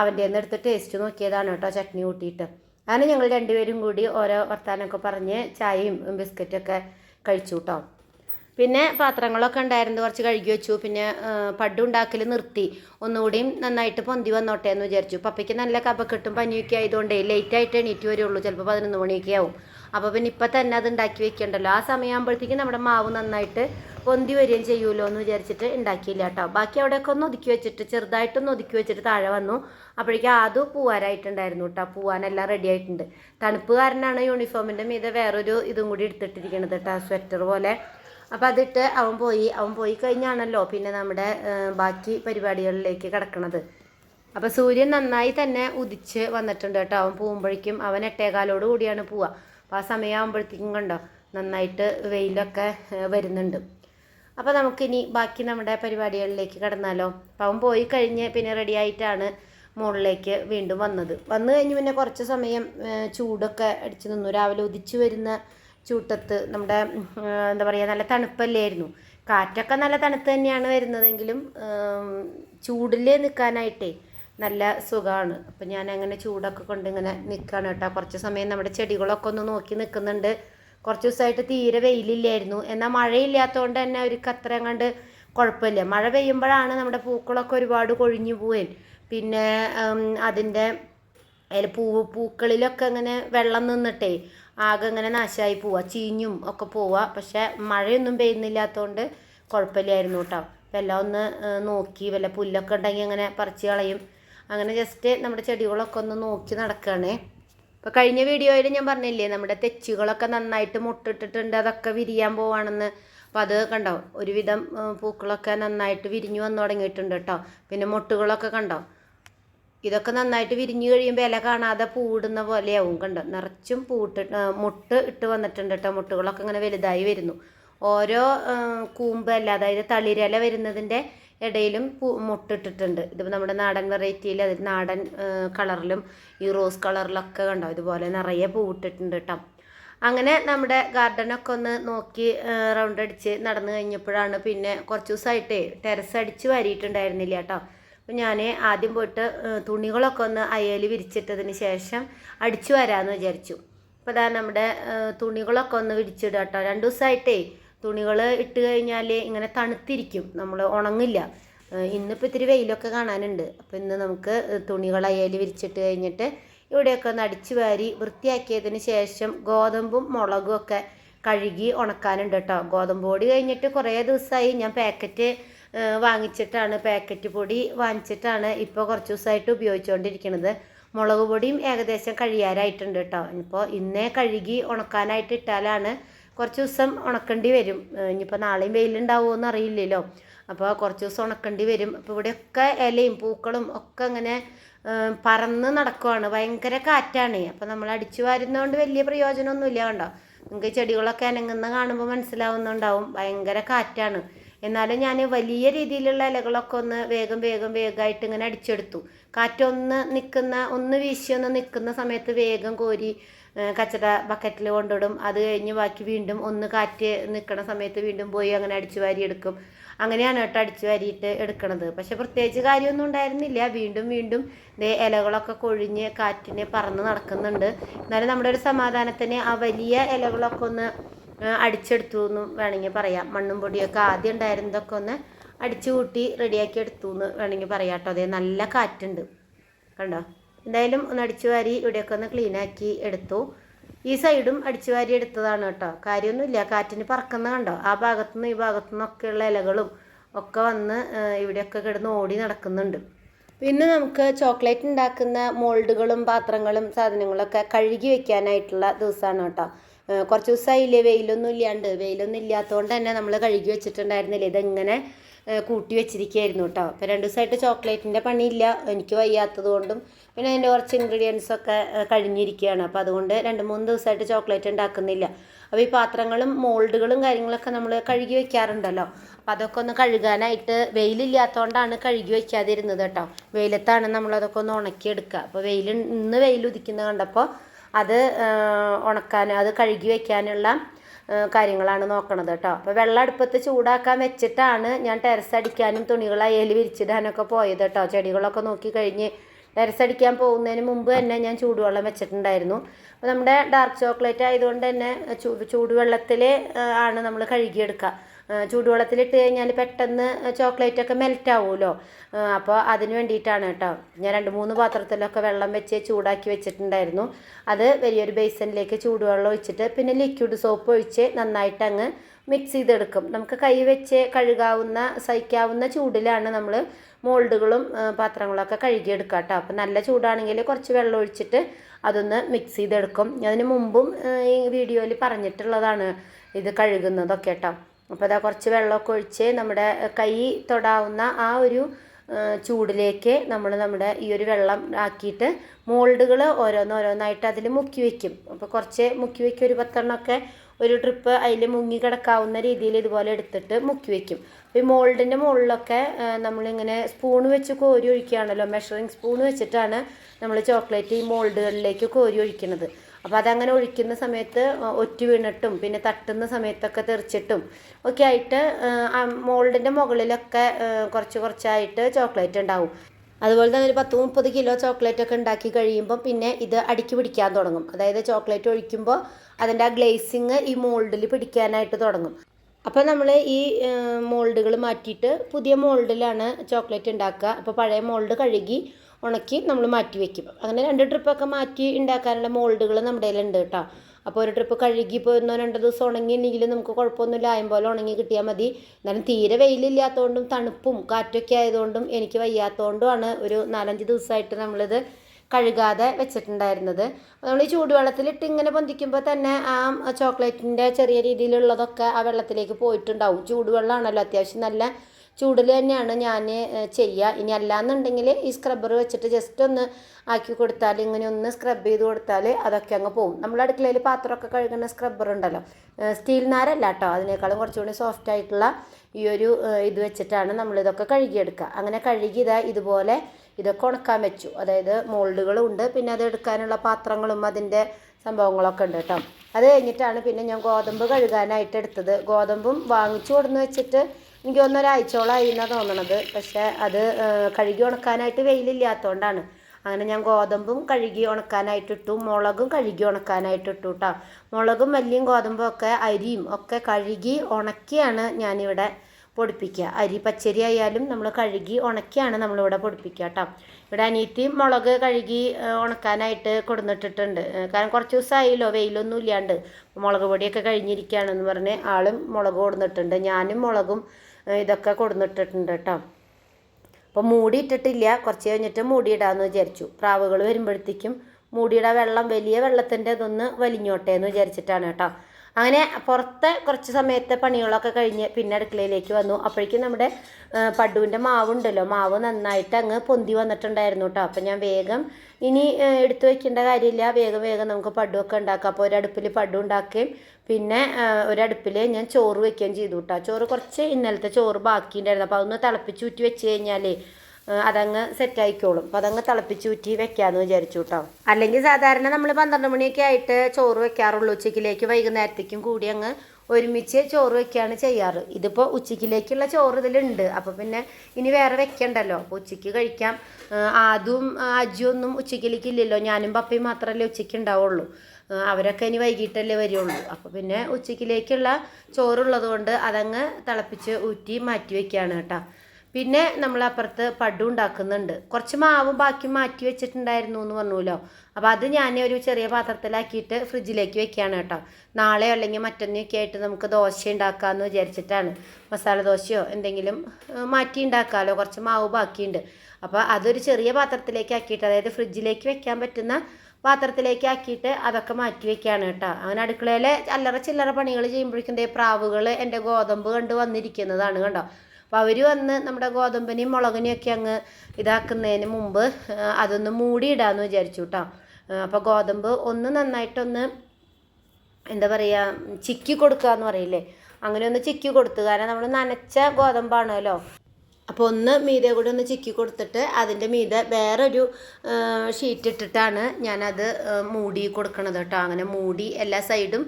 അവന്റെ നിന്ന് എടുത്ത് ടേസ്റ്റ് നോക്കിയതാണ് കേട്ടോ ചട്നി കൂട്ടിയിട്ട്. അങ്ങനെ ഞങ്ങൾ രണ്ടുപേരും കൂടി ഓരോ വർത്താനമൊക്കെ പറഞ്ഞ് ചായയും ബിസ്ക്കറ്റൊക്കെ കഴിച്ചു കേട്ടോ പിന്നെ പാത്രങ്ങളൊക്കെ ഉണ്ടായിരുന്നു. കുറച്ച് കഴുകി വെച്ചു. പിന്നെ പഡ് ഉണ്ടാക്കൽ നിർത്തി. ഒന്നുകൂടിയും നന്നായിട്ട് പൊന്തി വന്നോട്ടെ എന്ന് വിചാരിച്ചു. പപ്പയ്ക്ക് നല്ല കപക്കെട്ടും പനിയൊക്കെ ആയതുകൊണ്ടേ ലേറ്റ് ആയിട്ട് എണീറ്റ് വരുള്ളൂ. ചിലപ്പോൾ പതിനൊന്ന് മണിയൊക്കെ ആവും. അപ്പോൾ പിന്നെ ഇപ്പം തന്നെ അത് ഉണ്ടാക്കി വെക്കണ്ടല്ലോ. ആ സമയമാകുമ്പോഴത്തേക്കും നമ്മുടെ മാവ് നന്നായിട്ട് പൊന്തി വരികയും ചെയ്യുമല്ലോ എന്ന് വിചാരിച്ചിട്ട് ഉണ്ടാക്കിയില്ല കേട്ടോ. ബാക്കി അവിടെയൊക്കെ ഒന്ന് ഒതുക്കി വെച്ചിട്ട് ചെറുതായിട്ടൊന്ന് ഒതുക്കി വെച്ചിട്ട് താഴെ വന്നു. അപ്പോഴേക്കും അത് പൂവാനായിട്ടുണ്ടായിരുന്നു കേട്ടോ. പൂവാനെല്ലാം റെഡി ആയിട്ടുണ്ട്. തണുപ്പ് കാരനാണ് യൂണിഫോമിന്റെ മീതെ വേറൊരു ഇതും കൂടി എടുത്തിട്ടിരിക്കണത് കേട്ടോ. സ്വെറ്റർ പോലെ. അപ്പോൾ അതിട്ട് അവൻ പോയി. അവൻ പോയി കഴിഞ്ഞാണല്ലോ പിന്നെ നമ്മുടെ ബാക്കി പരിപാടികളിലേക്ക് കിടക്കണത്. അപ്പോൾ സൂര്യൻ നന്നായി തന്നെ ഉദിച്ച് വന്നിട്ടുണ്ട് കേട്ടോ. അവൻ പോകുമ്പോഴേക്കും അവൻ എട്ടേകാലോട് കൂടിയാണ് പോവുക അപ്പോൾ ആ സമയമാകുമ്പോഴത്തേക്കും കണ്ടോ നന്നായിട്ട് വെയിലൊക്കെ വരുന്നുണ്ട്. അപ്പോൾ നമുക്കിനി ബാക്കി നമ്മുടെ പരിപാടികളിലേക്ക് കടന്നാലോ. അപ്പോൾ അവൻ പോയി കഴിഞ്ഞ് പിന്നെ റെഡിയായിട്ടാണ് മുകളിലേക്ക് വീണ്ടും വന്നത്. വന്നു കഴിഞ്ഞ് പിന്നെ കുറച്ച് സമയം ചൂടൊക്കെ അടിച്ച് നിന്നു. രാവിലെ ഉദിച്ചു വരുന്ന ചൂട്ടത്ത് നമ്മുടെ എന്താ പറയുക നല്ല തണുപ്പല്ലായിരുന്നു. കാറ്റൊക്കെ നല്ല തണുത്ത് തന്നെയാണ് വരുന്നതെങ്കിലും ചൂടിൽ നിൽക്കാനായിട്ടേ നല്ല സുഖമാണ് അപ്പം ഞാൻ അങ്ങനെ ചൂടൊക്കെ കൊണ്ട് ഇങ്ങനെ നിൽക്കുകയാണ് കേട്ടോ. കുറച്ച് സമയം നമ്മുടെ ചെടികളൊക്കെ ഒന്ന് നോക്കി നിൽക്കുന്നുണ്ട് കുറച്ച് ദിവസമായിട്ട് തീരെ വെയിലില്ലായിരുന്നു. എന്നാൽ മഴയില്ലാത്തതുകൊണ്ട് തന്നെ അവർക്ക് അത്ര കണ്ട് കുഴപ്പമില്ല. മഴ പെയ്യുമ്പോഴാണ് നമ്മുടെ പൂക്കളൊക്കെ ഒരുപാട് കൊഴിഞ്ഞു പോവാൻ പിന്നെ അതിന്റെ അതിൽ പൂ പൂക്കളിലൊക്കെ അങ്ങനെ വെള്ളം നിന്നിട്ടേ ആകെ ഇങ്ങനെ നാശമായി പോവുക ചീഞ്ഞും ഒക്കെ പോവുക പക്ഷെ മഴയൊന്നും പെയ്യുന്നില്ലാത്തതുകൊണ്ട് കുഴപ്പമില്ലായിരുന്നു കേട്ടോ. അപ്പം എല്ലാം ഒന്ന് നോക്കി വല്ല പുല്ലൊക്കെ ഉണ്ടെങ്കിൽ അങ്ങനെ പറിച്ച് കളയും. അങ്ങനെ ജസ്റ്റ് നമ്മുടെ ചെടികളൊക്കെ ഒന്ന് നോക്കി നടക്കുകയാണ് ഇപ്പം കഴിഞ്ഞ വീഡിയോയിൽ ഞാൻ പറഞ്ഞില്ലേ നമ്മുടെ തെച്ചുകളൊക്കെ നന്നായിട്ട് മുട്ടിട്ടിട്ടുണ്ട് അതൊക്കെ വിരിയാൻ പോവാണെന്ന്. അപ്പോൾ അത് കണ്ടോ? ഒരുവിധം പൂക്കളൊക്കെ നന്നായിട്ട് വിരിഞ്ഞു വന്ന് തുടങ്ങിയിട്ടുണ്ട് കേട്ടോ. പിന്നെ മുട്ടുകളൊക്കെ കണ്ടോ? ഇതൊക്കെ നന്നായിട്ട് വിരിഞ്ഞു കഴിയുമ്പോൾ ഇല കാണാതെ പൂടുന്ന പോലെയാവും കണ്ടോ? നിറച്ചും പൂട്ട് മുട്ട് ഇട്ട് വന്നിട്ടുണ്ട് കേട്ടോ മുട്ടുകളൊക്കെ ഇങ്ങനെ വലുതായി വരുന്നു. ഓരോ കൂമ്പല്ല അതായത് തളിരില വരുന്നതിന്റെ ഇടയിലും പൂ മുട്ടിട്ടിട്ടുണ്ട്. ഇതിപ്പോൾ നമ്മുടെ നാടൻ വെറൈറ്റിയിൽ അതിൽ നാടൻ കളറിലും ഈ റോസ് കളറിലൊക്കെ കണ്ടോ? ഇതുപോലെ നിറയെ പൂട്ടിട്ടുണ്ട് കേട്ടോ അങ്ങനെ നമ്മുടെ ഗാർഡനൊക്കെ ഒന്ന് നോക്കി റൗണ്ട് അടിച്ച് നടന്നു കഴിഞ്ഞപ്പോഴാണ് പിന്നെ കുറച്ച് ദിവസമായിട്ടേ ടെറസ് അടിച്ച് വാരിയിട്ടുണ്ടായിരുന്നില്ല കേട്ടോ അപ്പം ഞാൻ ആദ്യം പോയിട്ട് തുണികളൊക്കെ ഒന്ന് അയൽ വിരിച്ചിട്ടതിന് ശേഷം അടിച്ചു വരാമെന്ന് വിചാരിച്ചു. അപ്പോൾ അതാ നമ്മുടെ തുണികളൊക്കെ ഒന്ന് വിരിച്ചിടുക കേട്ടോ. രണ്ട് ദിവസമായിട്ടേ തുണികൾ ഇട്ട് കഴിഞ്ഞാൽ ഇങ്ങനെ തണുത്തിരിക്കും. നമ്മൾ ഉണങ്ങില്ല. ഇന്നിപ്പോൾ ഇത്തിരി വെയിലൊക്കെ കാണാനുണ്ട്. അപ്പോൾ ഇന്ന് നമുക്ക് തുണികൾ അയൽ വിരിച്ചിട്ട് കഴിഞ്ഞിട്ട് ഇവിടെയൊക്കെ ഒന്ന് അടിച്ചു വാരി വൃത്തിയാക്കിയതിന് ശേഷം ഗോതമ്പും മുളകും ഒക്കെ കഴുകി ഉണക്കാനുണ്ട് കേട്ടോ. ഗോതമ്പ് പൊടി കഴിഞ്ഞിട്ട് കുറേ ദിവസമായി ഞാൻ പാക്കറ്റ് വാങ്ങിച്ചിട്ടാണ് പാക്കറ്റ് പൊടി വാങ്ങിച്ചിട്ടാണ് ഇപ്പോൾ കുറച്ച് ദിവസമായിട്ട് ഉപയോഗിച്ചുകൊണ്ടിരിക്കുന്നത് മുളക് പൊടിയും ഏകദേശം കഴിയാറായിട്ടുണ്ട് കേട്ടോ ഇപ്പോൾ ഇന്നേ കഴുകി ഉണക്കാനായിട്ട് ഇട്ടാലാണ് കുറച്ച് ദിവസം ഉണക്കേണ്ടി വരും. ഇനിയിപ്പോൾ നാളെയും വെയിലുണ്ടാവുമോ എന്ന് അറിയില്ലല്ലോ. അപ്പോൾ കുറച്ച് ദിവസം ഉണക്കേണ്ടി വരും. അപ്പോൾ ഇവിടെയൊക്കെ ഇലയും പൂക്കളും ഒക്കെ ഇങ്ങനെ പറന്ന് നടക്കുവാണ്. ഭയങ്കര കാറ്റാണ്. അപ്പോൾ നമ്മൾ അടിച്ചു വാരുന്നതുകൊണ്ട് വലിയ പ്രയോജനമൊന്നുമില്ല കണ്ടോ. നിങ്ങൾക്ക് ചെടികളൊക്കെ അനങ്ങുന്ന കാണുമ്പോൾ മനസ്സിലാവുന്നുണ്ടാവും. ഭയങ്കര കാറ്റാണ്. എന്നാലും ഞാൻ വലിയ രീതിയിലുള്ള ഇലകളൊക്കെ ഒന്ന് വേഗം വേഗം വേഗമായിട്ട് ഇങ്ങനെ അടിച്ചെടുത്തു. കാറ്റൊന്ന് നിൽക്കുന്ന ഒന്ന് വീശിയൊന്ന് നിൽക്കുന്ന സമയത്ത് വേഗം കോരി കച്ചട ബക്കറ്റിൽ കൊണ്ടിടും. അത് കഴിഞ്ഞ് ബാക്കി വീണ്ടും ഒന്ന് കാറ്റ് നിൽക്കുന്ന സമയത്ത് വീണ്ടും പോയി അങ്ങനെ അടിച്ചു വാരി എടുക്കും. അങ്ങനെയാണ് കേട്ടോ അടിച്ചു വാരിയിട്ട് എടുക്കണത്. പക്ഷെ പ്രത്യേകിച്ച് കാര്യമൊന്നും ഉണ്ടായിരുന്നില്ല. വീണ്ടും വീണ്ടും ദേ ഇലകളൊക്കെ കൊഴിഞ്ഞ് കാറ്റിനെ പറന്ന് നടക്കുന്നുണ്ട്. എന്നാലും നമ്മുടെ ഒരു സമാധാനത്തിന് ആ വലിയ ഇലകളൊക്കെ ഒന്ന് അടിച്ചെടുത്തു എന്ന് വേണമെങ്കിൽ പറയാം. മണ്ണും പൊടിയൊക്കെ ആദ്യം ഉണ്ടായിരുന്നതൊക്കെ ഒന്ന് അടിച്ചു കൂട്ടി റെഡിയാക്കി എടുത്തു എന്ന് വേണമെങ്കിൽ പറയാം കേട്ടോ. അതേ നല്ല കാറ്റുണ്ട്. കണ്ടോ? എന്തായാലും ഒന്ന് അടിച്ചു വാരി ഇവിടെയൊക്കെ ഒന്ന് ക്ലീനാക്കി എടുത്തു. ഈ സൈഡും അടിച്ചു വാരി എടുത്തതാണ് കേട്ടോ. കാര്യമൊന്നുമില്ല. കാറ്റിന് പറക്കുന്ന കണ്ടോ? ആ ഭാഗത്തുനിന്ന് ഈ ഭാഗത്തുനിന്നൊക്കെയുള്ള ഇലകളും ഒക്കെ വന്ന് ഇവിടെയൊക്കെ കിടന്ന് ഓടി നടക്കുന്നുണ്ട്. പിന്നെ നമുക്ക് ചോക്ലേറ്റ് ഉണ്ടാക്കുന്ന മോൾഡുകളും പാത്രങ്ങളും സാധനങ്ങളൊക്കെ കഴുകി വെക്കാനായിട്ടുള്ള ദിവസമാണ് കേട്ടോ. കുറച്ച് ദിവസമായില്ലേ വെയിലൊന്നും ഇല്ലാണ്ട്. വെയിലൊന്നും ഇല്ലാത്തതുകൊണ്ട് തന്നെ നമ്മൾ കഴുകി വെച്ചിട്ടുണ്ടായിരുന്നില്ല? ഇതെങ്ങനെ കൂട്ടി വെച്ചിരിക്കുകയായിരുന്നു കേട്ടോ അപ്പോൾ രണ്ട് ദിവസമായിട്ട് ചോക്ലേറ്റിന്റെ പണിയില്ല. എനിക്ക് വയ്യാത്തത് കൊണ്ടും പിന്നെ അതിന്റെ കുറച്ച് ഇൻഗ്രീഡിയൻസ് ഒക്കെ കഴിഞ്ഞിരിക്കുകയാണ്. അപ്പോൾ അതുകൊണ്ട് രണ്ട് മൂന്ന് ദിവസമായിട്ട് ചോക്ലേറ്റ് ഉണ്ടാക്കുന്നില്ല. അപ്പോൾ ഈ പാത്രങ്ങളും മോൾഡുകളും കാര്യങ്ങളൊക്കെ നമ്മൾ കഴുകി വെക്കാറുണ്ടല്ലോ. അപ്പോൾ അതൊക്കെ ഒന്ന് കഴുകാനായിട്ട് വെയിലില്ലാത്തതുകൊണ്ടാണ് കഴുകി വയ്ക്കാതിരുന്നത് കേട്ടോ വെയിലത്താണ് നമ്മളതൊക്കെ ഒന്ന് ഉണക്കിയെടുക്കുക. അപ്പോൾ വെയിൽ ഇന്ന് വെയിൽ ഉദിക്കുന്നത് കണ്ടപ്പോൾ അത് ഉണക്കാൻ അത് കഴുകി വയ്ക്കാനുള്ള കാര്യങ്ങളാണ് നോക്കണത് കേട്ടോ. അപ്പോൾ വെള്ളം അടുപ്പത്ത് ചൂടാക്കാൻ വെച്ചിട്ടാണ് ഞാൻ ടെറസ് അടിക്കാനും തുണികൾ അയൽ വിരിച്ചിടാനൊക്കെ പോയത് കേട്ടോ. ചെടികളൊക്കെ നോക്കി കഴിഞ്ഞ് ടെറസ് അടിക്കാൻ പോകുന്നതിന് മുമ്പ് തന്നെ ഞാൻ ചൂടുവെള്ളം വെച്ചിട്ടുണ്ടായിരുന്നു. അപ്പോൾ നമ്മുടെ ഡാർക്ക് ചോക്ലേറ്റ് ആയതുകൊണ്ട് തന്നെ ചൂ ചൂടുവെള്ളത്തിൽ ആണ് നമ്മൾ കഴുകിയെടുക്കുക. ചൂടുവെള്ളത്തിലിട്ട് കഴിഞ്ഞാൽ പെട്ടെന്ന് ചോക്ലേറ്റ് ഒക്കെ മെൽറ്റ് ആവുമല്ലോ അപ്പോൾ അതിന് വേണ്ടിയിട്ടാണ് കേട്ടോ. ഞാൻ രണ്ട് മൂന്ന് പാത്രത്തിലൊക്കെ വെള്ളം വെച്ച് ചൂടാക്കി വെച്ചിട്ടുണ്ടായിരുന്നു. അത് വലിയൊരു ബേസനിലേക്ക് ചൂടുവെള്ളം ഒഴിച്ചിട്ട് പിന്നെ ലിക്വിഡ് സോപ്പ് ഒഴിച്ച് നന്നായിട്ട് അങ്ങ് മിക്സ് ചെയ്തെടുക്കും. നമുക്ക് കൈ വെച്ച് കഴുകാവുന്ന സഹിക്കാവുന്ന ചൂടിലാണ് നമ്മൾ മോൾഡുകളും പാത്രങ്ങളൊക്കെ കഴുകിയെടുക്കുക കേട്ടോ. അപ്പോൾ നല്ല ചൂടാണെങ്കിൽ കുറച്ച് വെള്ളം ഒഴിച്ചിട്ട് അതൊന്ന് മിക്സ് ചെയ്തെടുക്കും. അതിന് മുമ്പും ഈ വീഡിയോയിൽ പറഞ്ഞിട്ടുള്ളതാണ് ഇത് കഴുകുന്നതൊക്കെ കേട്ടോ. അപ്പോൾ അതാ കുറച്ച് വെള്ളമൊക്കെ ഒഴിച്ച് നമ്മുടെ കൈ തൊടാവുന്ന ആ ഒരു ചൂടിലേക്ക് നമ്മൾ നമ്മുടെ ഈ ഒരു വെള്ളം ആക്കിയിട്ട് മോൾഡുകൾ ഓരോന്നോരോന്നായിട്ട് അതിൽ മുക്കി വയ്ക്കും അപ്പോൾ കുറച്ച് മുക്കി വയ്ക്കും ഒരു പത്തെണ്ണമൊക്കെ ഒരു ട്രിപ്പ് അതിൽ മുങ്ങി കിടക്കാവുന്ന രീതിയിൽ ഇതുപോലെ എടുത്തിട്ട് മുക്കി വയ്ക്കും അപ്പോൾ ഈ മോൾഡിന്റെ മുകളിലൊക്കെ നമ്മളിങ്ങനെ സ്പൂൺ വെച്ച് കോരി ഒഴിക്കുകയാണല്ലോ. മെഷറിങ് സ്പൂൺ വെച്ചിട്ടാണ് നമ്മൾ ചോക്ലേറ്റ് ഈ മോൾഡുകളിലേക്ക് കോരി ഒഴിക്കുന്നത് അപ്പോൾ അതങ്ങനെ ഒഴിക്കുന്ന സമയത്ത് ഒറ്റ വീണിട്ടും പിന്നെ തട്ടുന്ന സമയത്തൊക്കെ തെറിച്ചിട്ടും ഒക്കെ ആയിട്ട് മോൾഡിന്റെ മുകളിലൊക്കെ കുറച്ച് കുറച്ചായിട്ട് ചോക്ലേറ്റ് ഉണ്ടാവും. അതുപോലെ തന്നെ ഒരു പത്ത് മുപ്പത് കിലോ ചോക്ലേറ്റ് ഒക്കെ ഉണ്ടാക്കി കഴിയുമ്പോൾ പിന്നെ ഇത് അടുക്കി പിടിക്കാൻ തുടങ്ങും. അതായത് ചോക്ലേറ്റ് ഒഴിക്കുമ്പോൾ അതിന്റെ ആ ഗ്ലേസിങ് ഈ മോൾഡിൽ പിടിക്കാനായിട്ട് തുടങ്ങും. അപ്പോൾ നമ്മൾ ഈ മോൾഡുകൾ മാറ്റിയിട്ട് പുതിയ മോൾഡിലാണ് ചോക്ലേറ്റ് ഉണ്ടാക്കുക. അപ്പോൾ പഴയ മോൾഡ് കഴുകി ഉണക്കി നമ്മൾ മാറ്റി വെക്കും. അങ്ങനെ രണ്ട് ട്രിപ്പൊക്കെ മാറ്റി ഉണ്ടാക്കാനുള്ള മോൾഡുകൾ നമ്മുടെ കയ്യിലുണ്ട് കേട്ടോ. അപ്പോൾ ഒരു ട്രിപ്പ് കഴുകി ഇപ്പോൾ ഒന്നോ രണ്ടോ ദിവസം ഉണങ്ങിയില്ലെങ്കിൽ നമുക്ക് കുഴപ്പമൊന്നുമില്ല ആയം പോലെ ഉണങ്ങി കിട്ടിയാൽ മതി. എന്നാലും തീരെ വെയിലില്ലാത്തതുകൊണ്ടും തണുപ്പും കാറ്റൊക്കെ ആയതുകൊണ്ടും എനിക്ക് വയ്യാത്തതുകൊണ്ടുമാണ് ഒരു നാലഞ്ച് ദിവസമായിട്ട് നമ്മളിത് കഴുകാതെ വെച്ചിട്ടുണ്ടായിരുന്നത്. നമ്മൾ ഈ ചൂടുവെള്ളത്തിലിട്ട് ഇങ്ങനെ പൊന്തിക്കുമ്പോൾ തന്നെ ആ ചോക്ലേറ്റിന്റെ ചെറിയ രീതിയിലുള്ളതൊക്കെ ആ വെള്ളത്തിലേക്ക് പോയിട്ടുണ്ടാവും. ചൂടുവെള്ളമാണല്ലോ അത്യാവശ്യം നല്ല ചൂടിൽ തന്നെയാണ് ഞാൻ ചെയ്യുക ഇനി അല്ലാന്നുണ്ടെങ്കിൽ ഈ സ്ക്രബ്ബർ വെച്ചിട്ട് ജസ്റ്റ് ഒന്ന് ആക്കി കൊടുത്താൽ ഇങ്ങനെ ഒന്ന് സ്ക്രബ് ചെയ്ത് കൊടുത്താൽ അതൊക്കെ അങ്ങ് പോകും നമ്മൾ അടുക്കളയിൽ പാത്രമൊക്കെ കഴുകുന്ന സ്ക്രബ്ബർ ഉണ്ടല്ലോ സ്റ്റീൽ നാരല്ല കേട്ടോ അതിനേക്കാളും കുറച്ചുകൂടി സോഫ്റ്റ് ആയിട്ടുള്ള ഈ ഒരു ഇത് വെച്ചിട്ടാണ് നമ്മളിതൊക്കെ കഴുകിയെടുക്കുക അങ്ങനെ കഴുകി ഇതാ ഇതുപോലെ ഇതൊക്കെ ഉണക്കാൻ വെച്ചു. അതായത് മോൾഡുകളും ഉണ്ട്. പിന്നെ അത് എടുക്കാനുള്ള പാത്രങ്ങളും അതിന്റെ സംഭവങ്ങളൊക്കെ ഉണ്ട് കേട്ടോ അത് കഴിഞ്ഞിട്ടാണ് പിന്നെ ഞാൻ ഗോതമ്പ് കഴുകാനായിട്ട് എടുത്തത്. ഗോതമ്പും വാങ്ങിച്ചു കൊടുന്ന് വെച്ചിട്ട് എനിക്ക് തോന്നുന്നു ഒരാഴ്ചയോളമായി എന്നാണ് തോന്നണത്. പക്ഷേ അത് കഴുകി ഉണക്കാനായിട്ട് വെയിലില്ലാത്തതുകൊണ്ടാണ് അങ്ങനെ ഞാൻ ഗോതമ്പും കഴുകി ഉണക്കാനായിട്ടിട്ടു മുളകും കഴുകി ഉണക്കാനായിട്ടിട്ടു കേട്ടോ മുളകും മല്ലിയും ഗോതമ്പും ഒക്കെ അരിയും ഒക്കെ കഴുകി ഉണക്കിയാണ് ഞാനിവിടെ പൊടിപ്പിക്കുക. അരി പച്ചരി ആയാലും നമ്മൾ കഴുകി ഉണക്കിയാണ് നമ്മളിവിടെ പൊടിപ്പിക്കുക കേട്ടോ ഇവിടെ അനിയത്തിയും മുളക് കഴുകി ഉണക്കാനായിട്ട് കൊടുന്നിട്ടിട്ടുണ്ട്. കാരണം കുറച്ച് ദിവസമായില്ലോ വെയിലൊന്നും ഇല്ലാണ്ട് മുളക് പൊടിയൊക്കെ കഴിഞ്ഞിരിക്കുകയാണെന്ന് പറഞ്ഞ് ആളും മുളക് കൊടുന്നിട്ടുണ്ട്. ഞാനും മുളകും ഇതൊക്കെ കൊടുന്നിട്ടിട്ടുണ്ട് കേട്ടോ അപ്പോൾ മൂടി ഇട്ടിട്ടില്ല കുറച്ച് കഴിഞ്ഞിട്ട് മൂടിയിടാമെന്ന് വിചാരിച്ചു. പ്രാവുകൾ വരുമ്പോഴത്തേക്കും മൂടിയുടെ വെള്ളം വലിയ വെള്ളത്തിന്റെ ഇതൊന്ന് വലിഞ്ഞോട്ടെ എന്ന് വിചാരിച്ചിട്ടാണ് കേട്ടോ. അങ്ങനെ പുറത്തെ കുറച്ച് സമയത്തെ പണികളൊക്കെ കഴിഞ്ഞ് പിന്നെ അടുക്കളയിലേക്ക് വന്നു. അപ്പോഴേക്കും നമ്മുടെ പടുവിന്റെ മാവുണ്ടല്ലോ. മാവ് നന്നായിട്ട് അങ്ങ് പൊന്തി വന്നിട്ടുണ്ടായിരുന്നു കേട്ടോ. അപ്പം ഞാൻ വേഗം ഇനി എടുത്തു വെക്കേണ്ട കാര്യമില്ല. വേഗം വേഗം നമുക്ക് പടുവൊക്കെ ഉണ്ടാക്കാം. അപ്പോൾ ഒരടുപ്പിൽ പടു ഉണ്ടാക്കുകയും പിന്നെ ഒരടുപ്പിൽ ഞാൻ ചോറ് വെക്കുകയും ചെയ്തു കേട്ടോ ചോറ് കുറച്ച് ഇന്നലത്തെ ചോറ് ബാക്കി ഉണ്ടായിരുന്നു അപ്പോൾ അതൊന്ന് തിളപ്പിച്ച് ഊറ്റി വെച്ച് കഴിഞ്ഞാൽ അതങ്ങ് സെറ്റ് ആയിക്കോളും. അപ്പോൾ അതങ്ങ് തിളപ്പിച്ച് ഊറ്റി വെക്കാമെന്ന് വിചാരിച്ചു കേട്ടോ അല്ലെങ്കിൽ സാധാരണ നമ്മൾ പന്ത്രണ്ട് മണിയൊക്കെ ആയിട്ട് ചോറ് വെക്കാറുള്ളൂ ഉച്ചയ്ക്കിലേക്ക് വൈകുന്നേരത്തേക്കും കൂടി അങ്ങ് ഒരുമിച്ച് ചോറ് വെക്കുകയാണ് ചെയ്യാറ്. ഇതിപ്പോൾ ഉച്ചക്കിലേക്കുള്ള ചോറ് ഇതിലുണ്ട്. അപ്പോൾ പിന്നെ ഇനി വേറെ വെക്കണ്ടല്ലോ. അപ്പോൾ ഉച്ചയ്ക്ക് കഴിക്കാം. ആദ്യവും അജിയൊന്നും ഉച്ചക്കിലേക്ക് ഇല്ലല്ലോ ഞാനും പപ്പയും മാത്രമല്ലേ ഉച്ചയ്ക്ക് ഉണ്ടാവുള്ളൂ. അവരൊക്കെ ഇനി വൈകിട്ടല്ലേ വരികയുള്ളൂ അപ്പോൾ പിന്നെ ഉച്ചക്കിലേക്കുള്ള ചോറുള്ളത് കൊണ്ട് അതങ്ങ് തിളപ്പിച്ച് ഊറ്റി മാറ്റി വെക്കുകയാണ് കേട്ടോ. പിന്നെ നമ്മൾ അപ്പുറത്ത് പഡു ഉണ്ടാക്കുന്നുണ്ട്. കുറച്ച് മാവ് ബാക്കി മാറ്റി വെച്ചിട്ടുണ്ടായിരുന്നു എന്ന് പറഞ്ഞല്ലോ അപ്പോൾ അത് ഞാൻ ഒരു ചെറിയ പാത്രത്തിലാക്കിയിട്ട് ഫ്രിഡ്ജിലേക്ക് വെക്കുകയാണ് കേട്ടോ. നാളെ അല്ലെങ്കിൽ മറ്റൊന്നൊക്കെ ആയിട്ട് നമുക്ക് ദോശ ഉണ്ടാക്കാമെന്ന് വിചാരിച്ചിട്ടാണ്. മസാല ദോശയോ എന്തെങ്കിലും മാറ്റി ഉണ്ടാക്കാമല്ലോ കുറച്ച് മാവ് ബാക്കിയുണ്ട്. അപ്പോൾ അതൊരു ചെറിയ പാത്രത്തിലേക്ക് ആക്കിയിട്ട് അതായത് ഫ്രിഡ്ജിലേക്ക് വെക്കാൻ പറ്റുന്ന പാത്രത്തിലേക്ക് ആക്കിയിട്ട് അതൊക്കെ മാറ്റി വെക്കുകയാണ് കേട്ടോ. അങ്ങനെ അടുക്കളയിലെ ചല്ലറ ചില്ലറ പണികൾ ചെയ്യുമ്പോഴേക്കും പ്രാവുകൾ എന്റെ ഗോതമ്പ് കണ്ട് വന്നിരിക്കുന്നതാണ് കണ്ടോ? അപ്പോൾ അവർ വന്ന് നമ്മുടെ ഗോതമ്പിനെയും മുളകിനെയും ഒക്കെ അങ്ങ് ഇതാക്കുന്നതിന് മുമ്പ് അതൊന്ന് മൂടിയിടാമെന്ന് വിചാരിച്ചു കേട്ടോ. അപ്പോൾ ഗോതമ്പ് ഒന്ന് നന്നായിട്ടൊന്ന് എന്താ പറയുക ചിക്കി കൊടുക്കുക എന്ന് പറയില്ലേ? അങ്ങനെ ഒന്ന് ചിക്കി കൊടുത്തു. കാരണം നമ്മൾ നനച്ച ഗോതമ്പാണല്ലോ. അപ്പോൾ ഒന്ന് മീതെ കൂടെ ഒന്ന് ചിക്കി കൊടുത്തിട്ട് അതിന്റെ മീതെ വേറൊരു ഷീറ്റ് ഇട്ടിട്ടാണ് ഞാനത് മൂടി കൊടുക്കണത് കേട്ടോ. അങ്ങനെ മൂടി എല്ലാ സൈഡും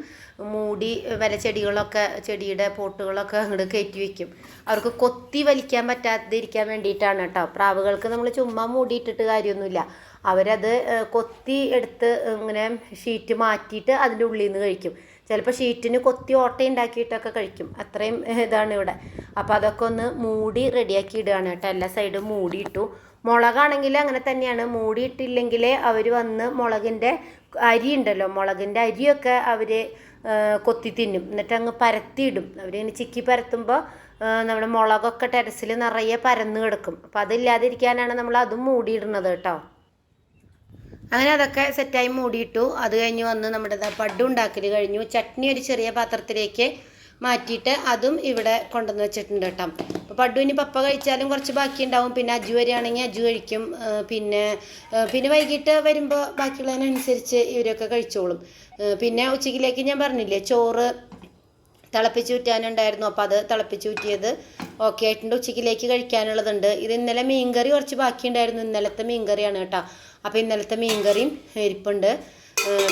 മൂടി വില ചെടികളൊക്കെ ചെടിയുടെ പോട്ടുകളൊക്കെ അങ്ങോട്ട് കയറ്റി വയ്ക്കും അവർക്ക് കൊത്തി വലിക്കാൻ പറ്റാതിരിക്കാൻ വേണ്ടിയിട്ടാണ് കേട്ടോ. പ്രാവുകൾക്ക് നമ്മൾ ചുമ്മാ മൂടിയിട്ടിട്ട് കാര്യമൊന്നുമില്ല. അവരത് കൊത്തി എടുത്ത് ഇങ്ങനെ ഷീറ്റ് മാറ്റിയിട്ട് അതിന്റെ ഉള്ളിൽ നിന്ന് കഴിക്കും. ചിലപ്പോൾ ഷീറ്റിന് കൊത്തി ഓട്ട ഉണ്ടാക്കിയിട്ടൊക്കെ കഴിക്കും. അത്രയും ഇതാണ് ഇവിടെ. അപ്പോൾ അതൊക്കെ ഒന്ന് മൂടി റെഡിയാക്കി ഇടുകയാണ് കേട്ടോ. എല്ലാ സൈഡും മൂടിയിട്ടു. മുളകാണെങ്കിൽ അങ്ങനെ തന്നെയാണ്. മൂടിയിട്ടില്ലെങ്കിൽ അവർ വന്ന് മുളകിന്റെ അരി ഉണ്ടല്ലോ. മുളകിന്റെ അരിയൊക്കെ അവർ കൊത്തി തിന്നും. എന്നിട്ട് അങ്ങ് പരത്തിയിടും. അവരിങ്ങനെ ചിക്കി പരത്തുമ്പോൾ നമ്മുടെ മുളകൊക്കെ ടെറസിൽ നിറയെ പരന്ന് കിടക്കും. അപ്പോൾ അതില്ലാതിരിക്കാനാണ് നമ്മൾ അതും മൂടിയിടുന്നത് കേട്ടോ. അങ്ങനെ അതൊക്കെ സെറ്റായി മൂടിയിട്ടു. അത് കഴിഞ്ഞ് വന്ന് നമ്മുടെ പഡ് ഉണ്ടാക്കൽ കഴിഞ്ഞു. ചട്നി ഒരു ചെറിയ പാത്രത്തിലേക്ക് മാറ്റിയിട്ട് അതും ഇവിടെ കൊണ്ടുവന്ന് വെച്ചിട്ടുണ്ട് കേട്ടോ. അപ്പോൾ ഇനി പപ്പ കഴിച്ചാലും കുറച്ച് ബാക്കി ഉണ്ടാവും. പിന്നെ അജു വരികയാണെങ്കിൽ അജു കഴിക്കും. പിന്നെ പിന്നെ വൈകിട്ട് വരുമ്പോൾ ബാക്കിയുള്ളതിനനുസരിച്ച് ഇവരൊക്കെ കഴിച്ചോളും. പിന്നെ ഉച്ചയ്ക്കിലേക്ക് ഞാൻ പറഞ്ഞില്ലേ ചോറ് തിളപ്പിച്ച് ഊറ്റാനുണ്ടായിരുന്നു. അപ്പോൾ അത് തിളപ്പിച്ച് ഊറ്റിയത് ഓക്കെ ആയിട്ടുണ്ട്. ഉച്ചയ്ക്കിലേക്ക് കഴിക്കാനുള്ളതുണ്ട്. ഇത് ഇന്നലെ മീൻകറി കുറച്ച് ബാക്കിയുണ്ടായിരുന്നു. ഇന്നലത്തെ മീൻകറിയാണ് കേട്ടോ. അപ്പോൾ ഇന്നലത്തെ മീൻകറിയും ഇരിപ്പുണ്ട്.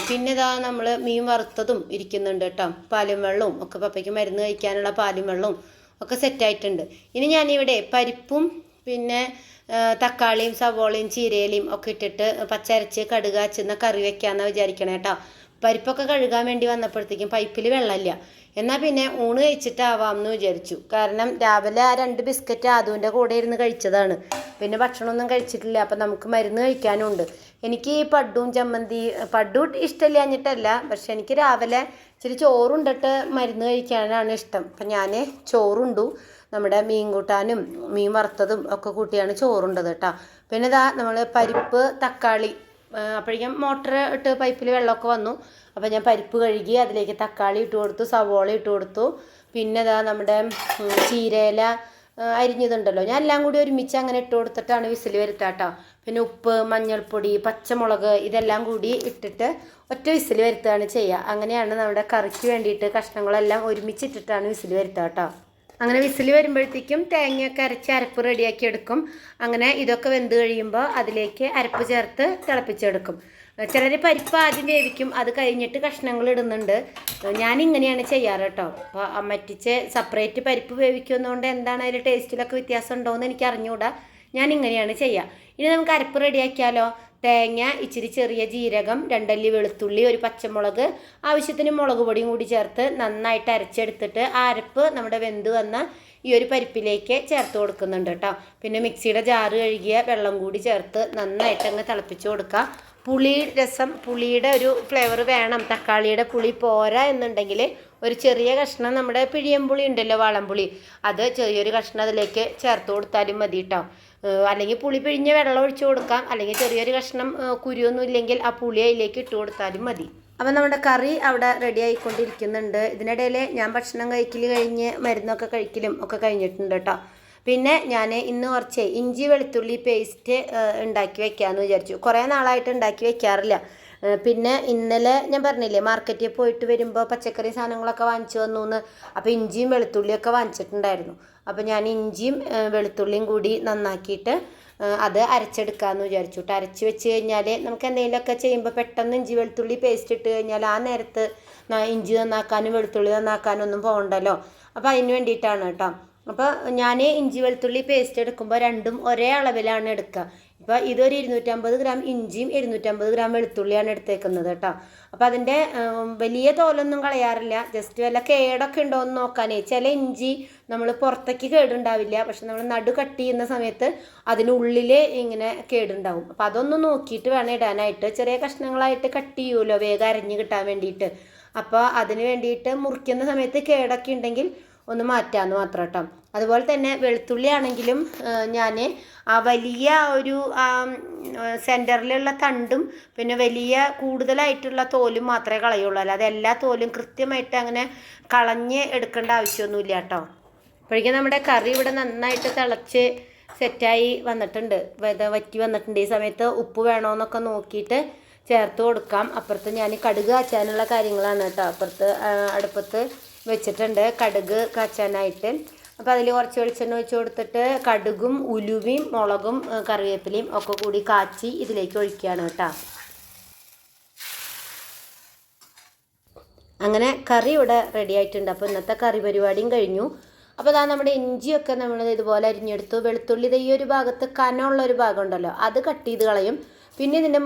പിന്നെ ഇതാ നമ്മൾ മീൻ വറുത്തതും ഇരിക്കുന്നുണ്ട് കേട്ടോ. പാലും വെള്ളവും ഒക്കെ പപ്പയ്ക്ക് മരുന്ന് കഴിക്കാനുള്ള പാലും വെള്ളവും ഒക്കെ സെറ്റായിട്ടുണ്ട് ഇനി ഞാനിവിടെ പരിപ്പും പിന്നെ തക്കാളിയും സവോളയും ചീരയിലയും ഒക്കെ ഇട്ടിട്ട് പച്ചരച്ച് കടുക കറി വെക്കാമെന്നാണ് വിചാരിക്കണേ കേട്ടോ. പരിപ്പൊക്കെ കഴുകാൻ വേണ്ടി വന്നപ്പോഴത്തേക്കും പൈപ്പിൽ വെള്ളമില്ല. എന്നാൽ പിന്നെ ഊണ് കഴിച്ചിട്ടാവാം എന്ന് വിചാരിച്ചു. കാരണം രാവിലെ ആ രണ്ട് ബിസ്ക്കറ്റ് ആദുവിന്റെ കൂടെ ഇരുന്ന് കഴിച്ചതാണ്. പിന്നെ ഭക്ഷണമൊന്നും കഴിച്ചിട്ടില്ല. അപ്പം നമുക്ക് മരുന്ന് കഴിക്കാനുണ്ട്. എനിക്ക് ഈ പഡ്ഡും ചമ്മന്തി പഡ്ഡു ഇഷ്ടമില്ല എന്നിട്ടല്ല പക്ഷെ എനിക്ക് രാവിലെ ഇച്ചിരി ചോറുണ്ടിട്ട് മരുന്ന് കഴിക്കാനാണ് ഇഷ്ടം. അപ്പം ഞാൻ ചോറുണ്ടു. നമ്മുടെ മീൻ കൂട്ടാനും മീൻ വറുത്തതും ഒക്കെ കൂട്ടിയാണ് ചോറുണ്ടത് കേട്ടോ. പിന്നെ ഇതാ നമ്മൾ പരിപ്പ് തക്കാളി അപ്പോഴേക്കും മോട്ടർ ഇട്ട് പൈപ്പിൽ വെള്ളമൊക്കെ വന്നു. അപ്പോൾ ഞാൻ പരിപ്പ് കഴുകി അതിലേക്ക് തക്കാളി ഇട്ട് കൊടുത്തു സവോള ഇട്ട് കൊടുത്തു. പിന്നെ ഇതാ നമ്മുടെ ചീരയില അരിഞ്ഞതുണ്ടല്ലോ. ഞാൻ എല്ലാം കൂടി ഒരുമിച്ച് അങ്ങനെ ഇട്ട് കൊടുത്തിട്ടാണ് വിസിൽ വരുത്താട്ടോ. പിന്നെ ഉപ്പ് മഞ്ഞൾപ്പൊടി പച്ചമുളക് ഇതെല്ലാം കൂടി ഇട്ടിട്ട് ഒറ്റ വിസിൽ വരുത്തുകയാണ് ചെയ്യുക അങ്ങനെയാണ് നമ്മുടെ കറിക്ക് വേണ്ടിയിട്ട് കഷ്ണങ്ങളെല്ലാം ഒരുമിച്ച് ഇട്ടിട്ടാണ് വിസിൽ വരുത്തുക കേട്ടോ അങ്ങനെ വിസിൽ വരുമ്പോഴത്തേക്കും തേങ്ങയൊക്കെ അരച്ച് അരപ്പ് റെഡിയാക്കി എടുക്കും. അങ്ങനെ ഇതൊക്കെ വെന്ത് കഴിയുമ്പോൾ അതിലേക്ക് അരപ്പ് ചേർത്ത് തിളപ്പിച്ചെടുക്കും. ചിലർ പരിപ്പ് ആദ്യം വേവിക്കും. അത് കഴിഞ്ഞിട്ട് കഷ്ണങ്ങൾ ഇടുന്നുണ്ട്. ഞാൻ ഇങ്ങനെയാണ് ചെയ്യാറ് കേട്ടോ. അപ്പോൾ മറ്റിച്ച് സെപ്പറേറ്റ് പരിപ്പ് വേവിക്കുന്നതുകൊണ്ട് എന്താണ് അതിൽ ടേസ്റ്റിലൊക്കെ വ്യത്യാസം ഉണ്ടോ എന്ന് എനിക്ക് അറിഞ്ഞുകൂടാ ഞാൻ ഇങ്ങനെയാണ് ചെയ്യുക ഇനി നമുക്ക് അരപ്പ് റെഡിയാക്കിയാലോ തേങ്ങ ഇച്ചിരി ചെറിയ ജീരകം രണ്ടല്ലി വെളുത്തുള്ളി ഒരു പച്ചമുളക് ആവശ്യത്തിന് മുളക് പൊടിയും കൂടി ചേർത്ത് നന്നായിട്ട് അരച്ചെടുത്തിട്ട് ആ അരപ്പ് നമ്മുടെ വെന്ത് വന്ന ഈ ഒരു പരിപ്പിലേക്ക് ചേർത്ത് കൊടുക്കുന്നുണ്ട് കേട്ടോ. പിന്നെ മിക്സിയുടെ ജാറ് കഴുകിയ വെള്ളം കൂടി ചേർത്ത് നന്നായിട്ട് അങ്ങ് തിളപ്പിച്ച് കൊടുക്കുക പുളി രസം പുളിയുടെ ഒരു ഫ്ലേവർ വേണം. തക്കാളിയുടെ പുളി പോരാ എന്നുണ്ടെങ്കിൽ ഒരു ചെറിയ കഷ്ണം നമ്മുടെ പിഴിയമ്പുളി ഉണ്ടല്ലോ വാളംപുളി. അത് ചെറിയൊരു കഷ്ണം അതിലേക്ക് ചേർത്ത് കൊടുത്താലും മതി കേട്ടോ അല്ലെങ്കിൽ പുളി പിഴിഞ്ഞ വെള്ളം ഒഴിച്ച് കൊടുക്കാം. അല്ലെങ്കിൽ ചെറിയൊരു കഷ്ണം കുരുവൊന്നും ഇല്ലെങ്കിൽ ആ പുളി അതിലേക്ക് ഇട്ട് കൊടുത്താലും മതി. അപ്പം നമ്മുടെ കറി അവിടെ റെഡി ആയിക്കൊണ്ടിരിക്കുന്നുണ്ട്. ഇതിനിടയിൽ ഞാൻ ഭക്ഷണം കഴിക്കൽ കഴിഞ്ഞ് മരുന്നൊക്കെ കഴിക്കലും ഒക്കെ കഴിഞ്ഞിട്ടുണ്ട് കേട്ടോ പിന്നെ ഞാൻ ഇന്ന് കുറച്ച് ഇഞ്ചി വെളുത്തുള്ളി പേസ്റ്റ് ഉണ്ടാക്കി വെക്കാമെന്ന് വിചാരിച്ചു. കുറേ നാളായിട്ട് ഉണ്ടാക്കി വെക്കാറില്ല. പിന്നെ ഇന്നലെ ഞാൻ പറഞ്ഞില്ലേ മാർക്കറ്റിൽ പോയിട്ട് വരുമ്പോൾ പച്ചക്കറി സാധനങ്ങളൊക്കെ വാങ്ങിച്ചു വന്നു എന്ന് അപ്പോൾ ഇഞ്ചിയും വെളുത്തുള്ളിയൊക്കെ വാങ്ങിച്ചിട്ടുണ്ടായിരുന്നു. അപ്പോൾ ഞാൻ ഇഞ്ചിയും വെളുത്തുള്ളിയും കൂടി നന്നാക്കിയിട്ട് അത് അരച്ചെടുക്കാമെന്ന് വിചാരിച്ചു. കേട്ടോ അരച്ച് വെച്ച് കഴിഞ്ഞാൽ നമുക്ക് എന്തെങ്കിലുമൊക്കെ ചെയ്യുമ്പോൾ പെട്ടെന്ന് ഇഞ്ചി വെളുത്തുള്ളി പേസ്റ്റ് ഇട്ട് കഴിഞ്ഞാൽ ആ നേരത്ത് ഇഞ്ചി നന്നാക്കാനും വെളുത്തുള്ളി നന്നാക്കാനും ഒന്നും പോകണ്ടല്ലോ. അപ്പോൾ അതിന് വേണ്ടിയിട്ടാണ് കേട്ടോ അപ്പോൾ ഞാൻ ഇഞ്ചി വെളുത്തുള്ളി പേസ്റ്റ് എടുക്കുമ്പോൾ രണ്ടും ഒരേ അളവിലാണ് എടുക്കുക ഇപ്പോൾ ഇതൊരു ഇരുന്നൂറ്റമ്പത് ഗ്രാം ഇഞ്ചിയും ഇരുന്നൂറ്റമ്പത് ഗ്രാം വെളുത്തുള്ളിയാണ് എടുത്തേക്കുന്നത് കേട്ടോ. അപ്പോൾ അതിന്റെ വലിയ തോലൊന്നും കളയാറില്ല. ജസ്റ്റ് വല്ല കേടൊക്കെ ഉണ്ടോ എന്ന് നോക്കാനേ. ചില ഇഞ്ചി നമ്മൾ പുറത്തേക്ക് കേടുണ്ടാവില്ല. പക്ഷെ നമ്മൾ നടു കട്ട് ചെയ്യുന്ന സമയത്ത് അതിനുള്ളിൽ ഇങ്ങനെ കേടുണ്ടാവും. അപ്പോൾ അതൊന്ന് നോക്കിയിട്ട് വേണം ഇടാനായിട്ട്. ചെറിയ കഷ്ണങ്ങളായിട്ട് കട്ട് ചെയ്യുമല്ലോ വേഗം അരഞ്ഞ് കിട്ടാൻ വേണ്ടിയിട്ട്. അപ്പോൾ അതിന് വേണ്ടിയിട്ട് മുറിക്കുന്ന സമയത്ത് കേടൊക്കെ ഉണ്ടെങ്കിൽ ഒന്ന് മാറ്റാമെന്ന് മാത്രം കേട്ടോ അതുപോലെ തന്നെ വെളുത്തുള്ളി ആണെങ്കിലും ഞാൻ ആ വലിയ ഒരു സെന്ററിലുള്ള തണ്ടും പിന്നെ വലിയ കൂടുതലായിട്ടുള്ള തോലും മാത്രമേ കളയുള്ളൂ. അല്ലാതെ എല്ലാ തോലും കൃത്യമായിട്ട് അങ്ങനെ കളഞ്ഞ് എടുക്കേണ്ട ആവശ്യമൊന്നുമില്ല കേട്ടോ. അപ്പോഴേക്കും നമ്മുടെ കറി ഇവിടെ നന്നായിട്ട് തിളച്ച് സെറ്റായി വന്നിട്ടുണ്ട്. വറ്റി വന്നിട്ടുണ്ട്. ഈ സമയത്ത് ഉപ്പ് വേണമെന്നൊക്കെ നോക്കിയിട്ട് ചേർത്ത് കൊടുക്കാം. അപ്പുറത്ത് ഞാൻ കടുക് കാച്ചാനുള്ള കാര്യങ്ങളാണ് കേട്ടോ. അപ്പുറത്ത് അടുപ്പത്ത് വെച്ചിട്ടുണ്ട്. കടുക് കാച്ചാനായിട്ട്. അപ്പോൾ അതിൽ കുറച്ച് വെളിച്ചെണ്ണ ഒഴിച്ച് കൊടുത്തിട്ട് കടുകും ഉലുവയും മുളകും കറിവേപ്പിലയും ഒക്കെ കൂടി കാച്ചി ഇതിലേക്ക് ഒഴിക്കുകയാണ് കേട്ടോ. അങ്ങനെ കറി ഇവിടെ റെഡി ആയിട്ടുണ്ട്. അപ്പോൾ ഇന്നത്തെ കറി പരിപാടിയും കഴിഞ്ഞു. അപ്പോൾ അതാ നമ്മുടെ ഇഞ്ചിയൊക്കെ നമ്മൾ ഇതുപോലെ അരിഞ്ഞെടുത്തു. വെളുത്തുള്ളി ഈ ഒരു ഭാഗത്ത് കനമുള്ള ഒരു ഭാഗം ഉണ്ടല്ലോ. അത് കട്ട് ചെയ്ത് കളയും. പിന്നെ ഇതിന്റെ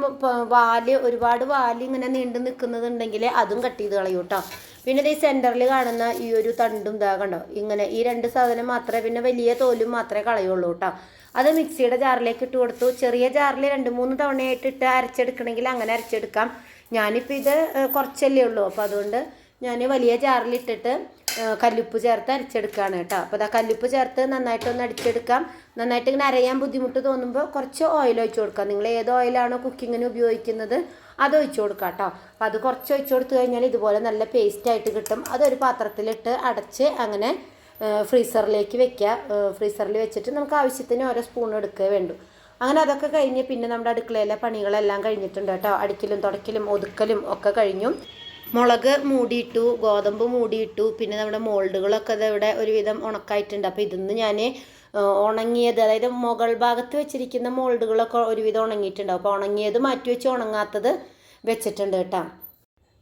വാൽ ഒരുപാട് വാൽ ഇങ്ങനെ നീണ്ടു നിൽക്കുന്നതുണ്ടെങ്കിൽ അതും കട്ട് ചെയ്ത് കളയും കേട്ടോ. പിന്നെ ഇത് ഈ സെന്ററിൽ കാണുന്ന ഈ ഒരു തണ്ടും ഇതാ കണ്ടോ? ഇങ്ങനെ ഈ രണ്ട് സാധനം മാത്രമേ പിന്നെ വലിയ തോലും മാത്രമേ കളയുള്ളൂ കേട്ടോ. അത് മിക്സിയുടെ ജാറിലേക്ക് ഇട്ട് കൊടുത്തു. ചെറിയ ജാറിൽ രണ്ട് മൂന്ന് തവണയായിട്ട് ഇട്ട് അരച്ചെടുക്കണമെങ്കിൽ അങ്ങനെ അരച്ചെടുക്കാം. ഞാനിപ്പോൾ ഇത് കുറച്ചല്ലേ ഉള്ളൂ. അപ്പോൾ അതുകൊണ്ട് ഞാൻ വലിയ ജാറിലിട്ടിട്ട് കല്ലുപ്പ് ചേർത്ത് അരച്ചെടുക്കുകയാണ് കേട്ടോ. അപ്പോൾ അതാ കല്ലുപ്പ് ചേർത്ത് നന്നായിട്ടൊന്ന് അടിച്ചെടുക്കാം. നന്നായിട്ട് ഇങ്ങനെ അരയാൻ ബുദ്ധിമുട്ട് തോന്നുമ്പോൾ കുറച്ച് ഓയിൽ ഒഴിച്ചു കൊടുക്കാം. നിങ്ങൾ ഏത് ഓയിലാണോ കുക്കിങ്ങിന് ഉപയോഗിക്കുന്നത് അത് ഒഴിച്ചു കൊടുക്കാം കേട്ടോ. അപ്പോൾ അത് കുറച്ച് ഒഴിച്ചു കൊടുത്തു കഴിഞ്ഞാൽ ഇതുപോലെ നല്ല പേസ്റ്റ് ആയിട്ട് കിട്ടും. അതൊരു പാത്രത്തിലിട്ട് അടച്ച് അങ്ങനെ ഫ്രീസറിലേക്ക് വെക്കുക. ഫ്രീസറിൽ വെച്ചിട്ട് നമുക്ക് ആവശ്യത്തിന് ഓരോ സ്പൂൺ എടുക്കുക വേണ്ടു. അങ്ങനെ അതൊക്കെ കഴിഞ്ഞ് പിന്നെ നമ്മുടെ അടുക്കളയിലെ പണികളെല്ലാം കഴിഞ്ഞിട്ടുണ്ട് കേട്ടോ. അടിക്കലും തുടക്കലും ഒതുക്കലും ഒക്കെ കഴിഞ്ഞു. മുളക് മൂടിയിട്ടു ഗോതമ്പ് മൂടിയിട്ടു പിന്നെ നമ്മുടെ മോൾഡുകളൊക്കെ ഇവിടെ ഒരുവിധം ഉണക്കായിട്ടുണ്ട്. അപ്പോൾ ഇതിന്ന് ഞാൻ ഉണങ്ങിയത് അതായത് മുകൾ ഭാഗത്ത് വെച്ചിരിക്കുന്ന മോൾഡുകളൊക്കെ ഒരുവിധം ഉണങ്ങിയിട്ടുണ്ടാവും അപ്പോൾ ഉണങ്ങിയത് മാറ്റി വെച്ച് ഉണങ്ങാത്തത് വെച്ചിട്ടുണ്ട് കേട്ടോ.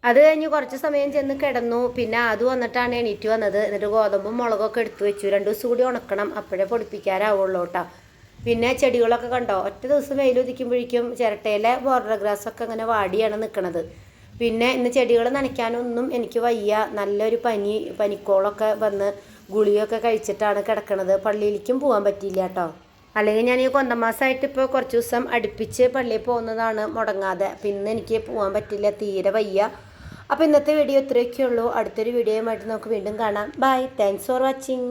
അത് കഴിഞ്ഞ് കുറച്ച് സമയം ചെന്ന് കിടന്നു. പിന്നെ അത് വന്നിട്ടാണ് എണീറ്റ് വന്നത്. എന്നിട്ട് ഗോതമ്പും മുളകൊക്കെ എടുത്തു വെച്ചു. രണ്ട് ദിവസം കൂടി ഉണക്കണം. അപ്പോഴേ പൊടിപ്പിക്കാറാവുള്ളൂ കേട്ടോ. പിന്നെ ചെടികളൊക്കെ കണ്ടോ? ഒറ്റ ദിവസം വെയിലൊതിക്കുമ്പോഴേക്കും ചിരട്ടയിലെ ബോർഡർ ഗ്രാസ് ഒക്കെ അങ്ങനെ വാടിയാണ് നിൽക്കുന്നത് പിന്നെ ഇന്ന് ചെടികൾ നനയ്ക്കാനൊന്നും എനിക്ക് വയ്യ. നല്ലൊരു പനി പനിക്കോളൊക്കെ വന്ന് ഗുളിയൊക്കെ കഴിച്ചിട്ടാണ് കിടക്കണത്. പള്ളിയിലേക്കും പോകാൻ പറ്റിയില്ല കേട്ടോ. അല്ലെങ്കിൽ ഞാൻ ഈ കൊന്തമാസമായിട്ട് ഇപ്പോൾ കുറച്ച് ദിവസം അടുപ്പിച്ച് പള്ളിയിൽ പോകുന്നതാണ് മുടങ്ങാതെ. പിന്നെ എനിക്ക് പോകാൻ പറ്റില്ല തീരെ വയ്യ. അപ്പോൾ ഇന്നത്തെ വീഡിയോ ഇത്രയൊക്കെ ഉള്ളൂ അടുത്തൊരു വീഡിയോയുമായിട്ട് നമുക്ക് വീണ്ടും കാണാം. Bye thanks for watching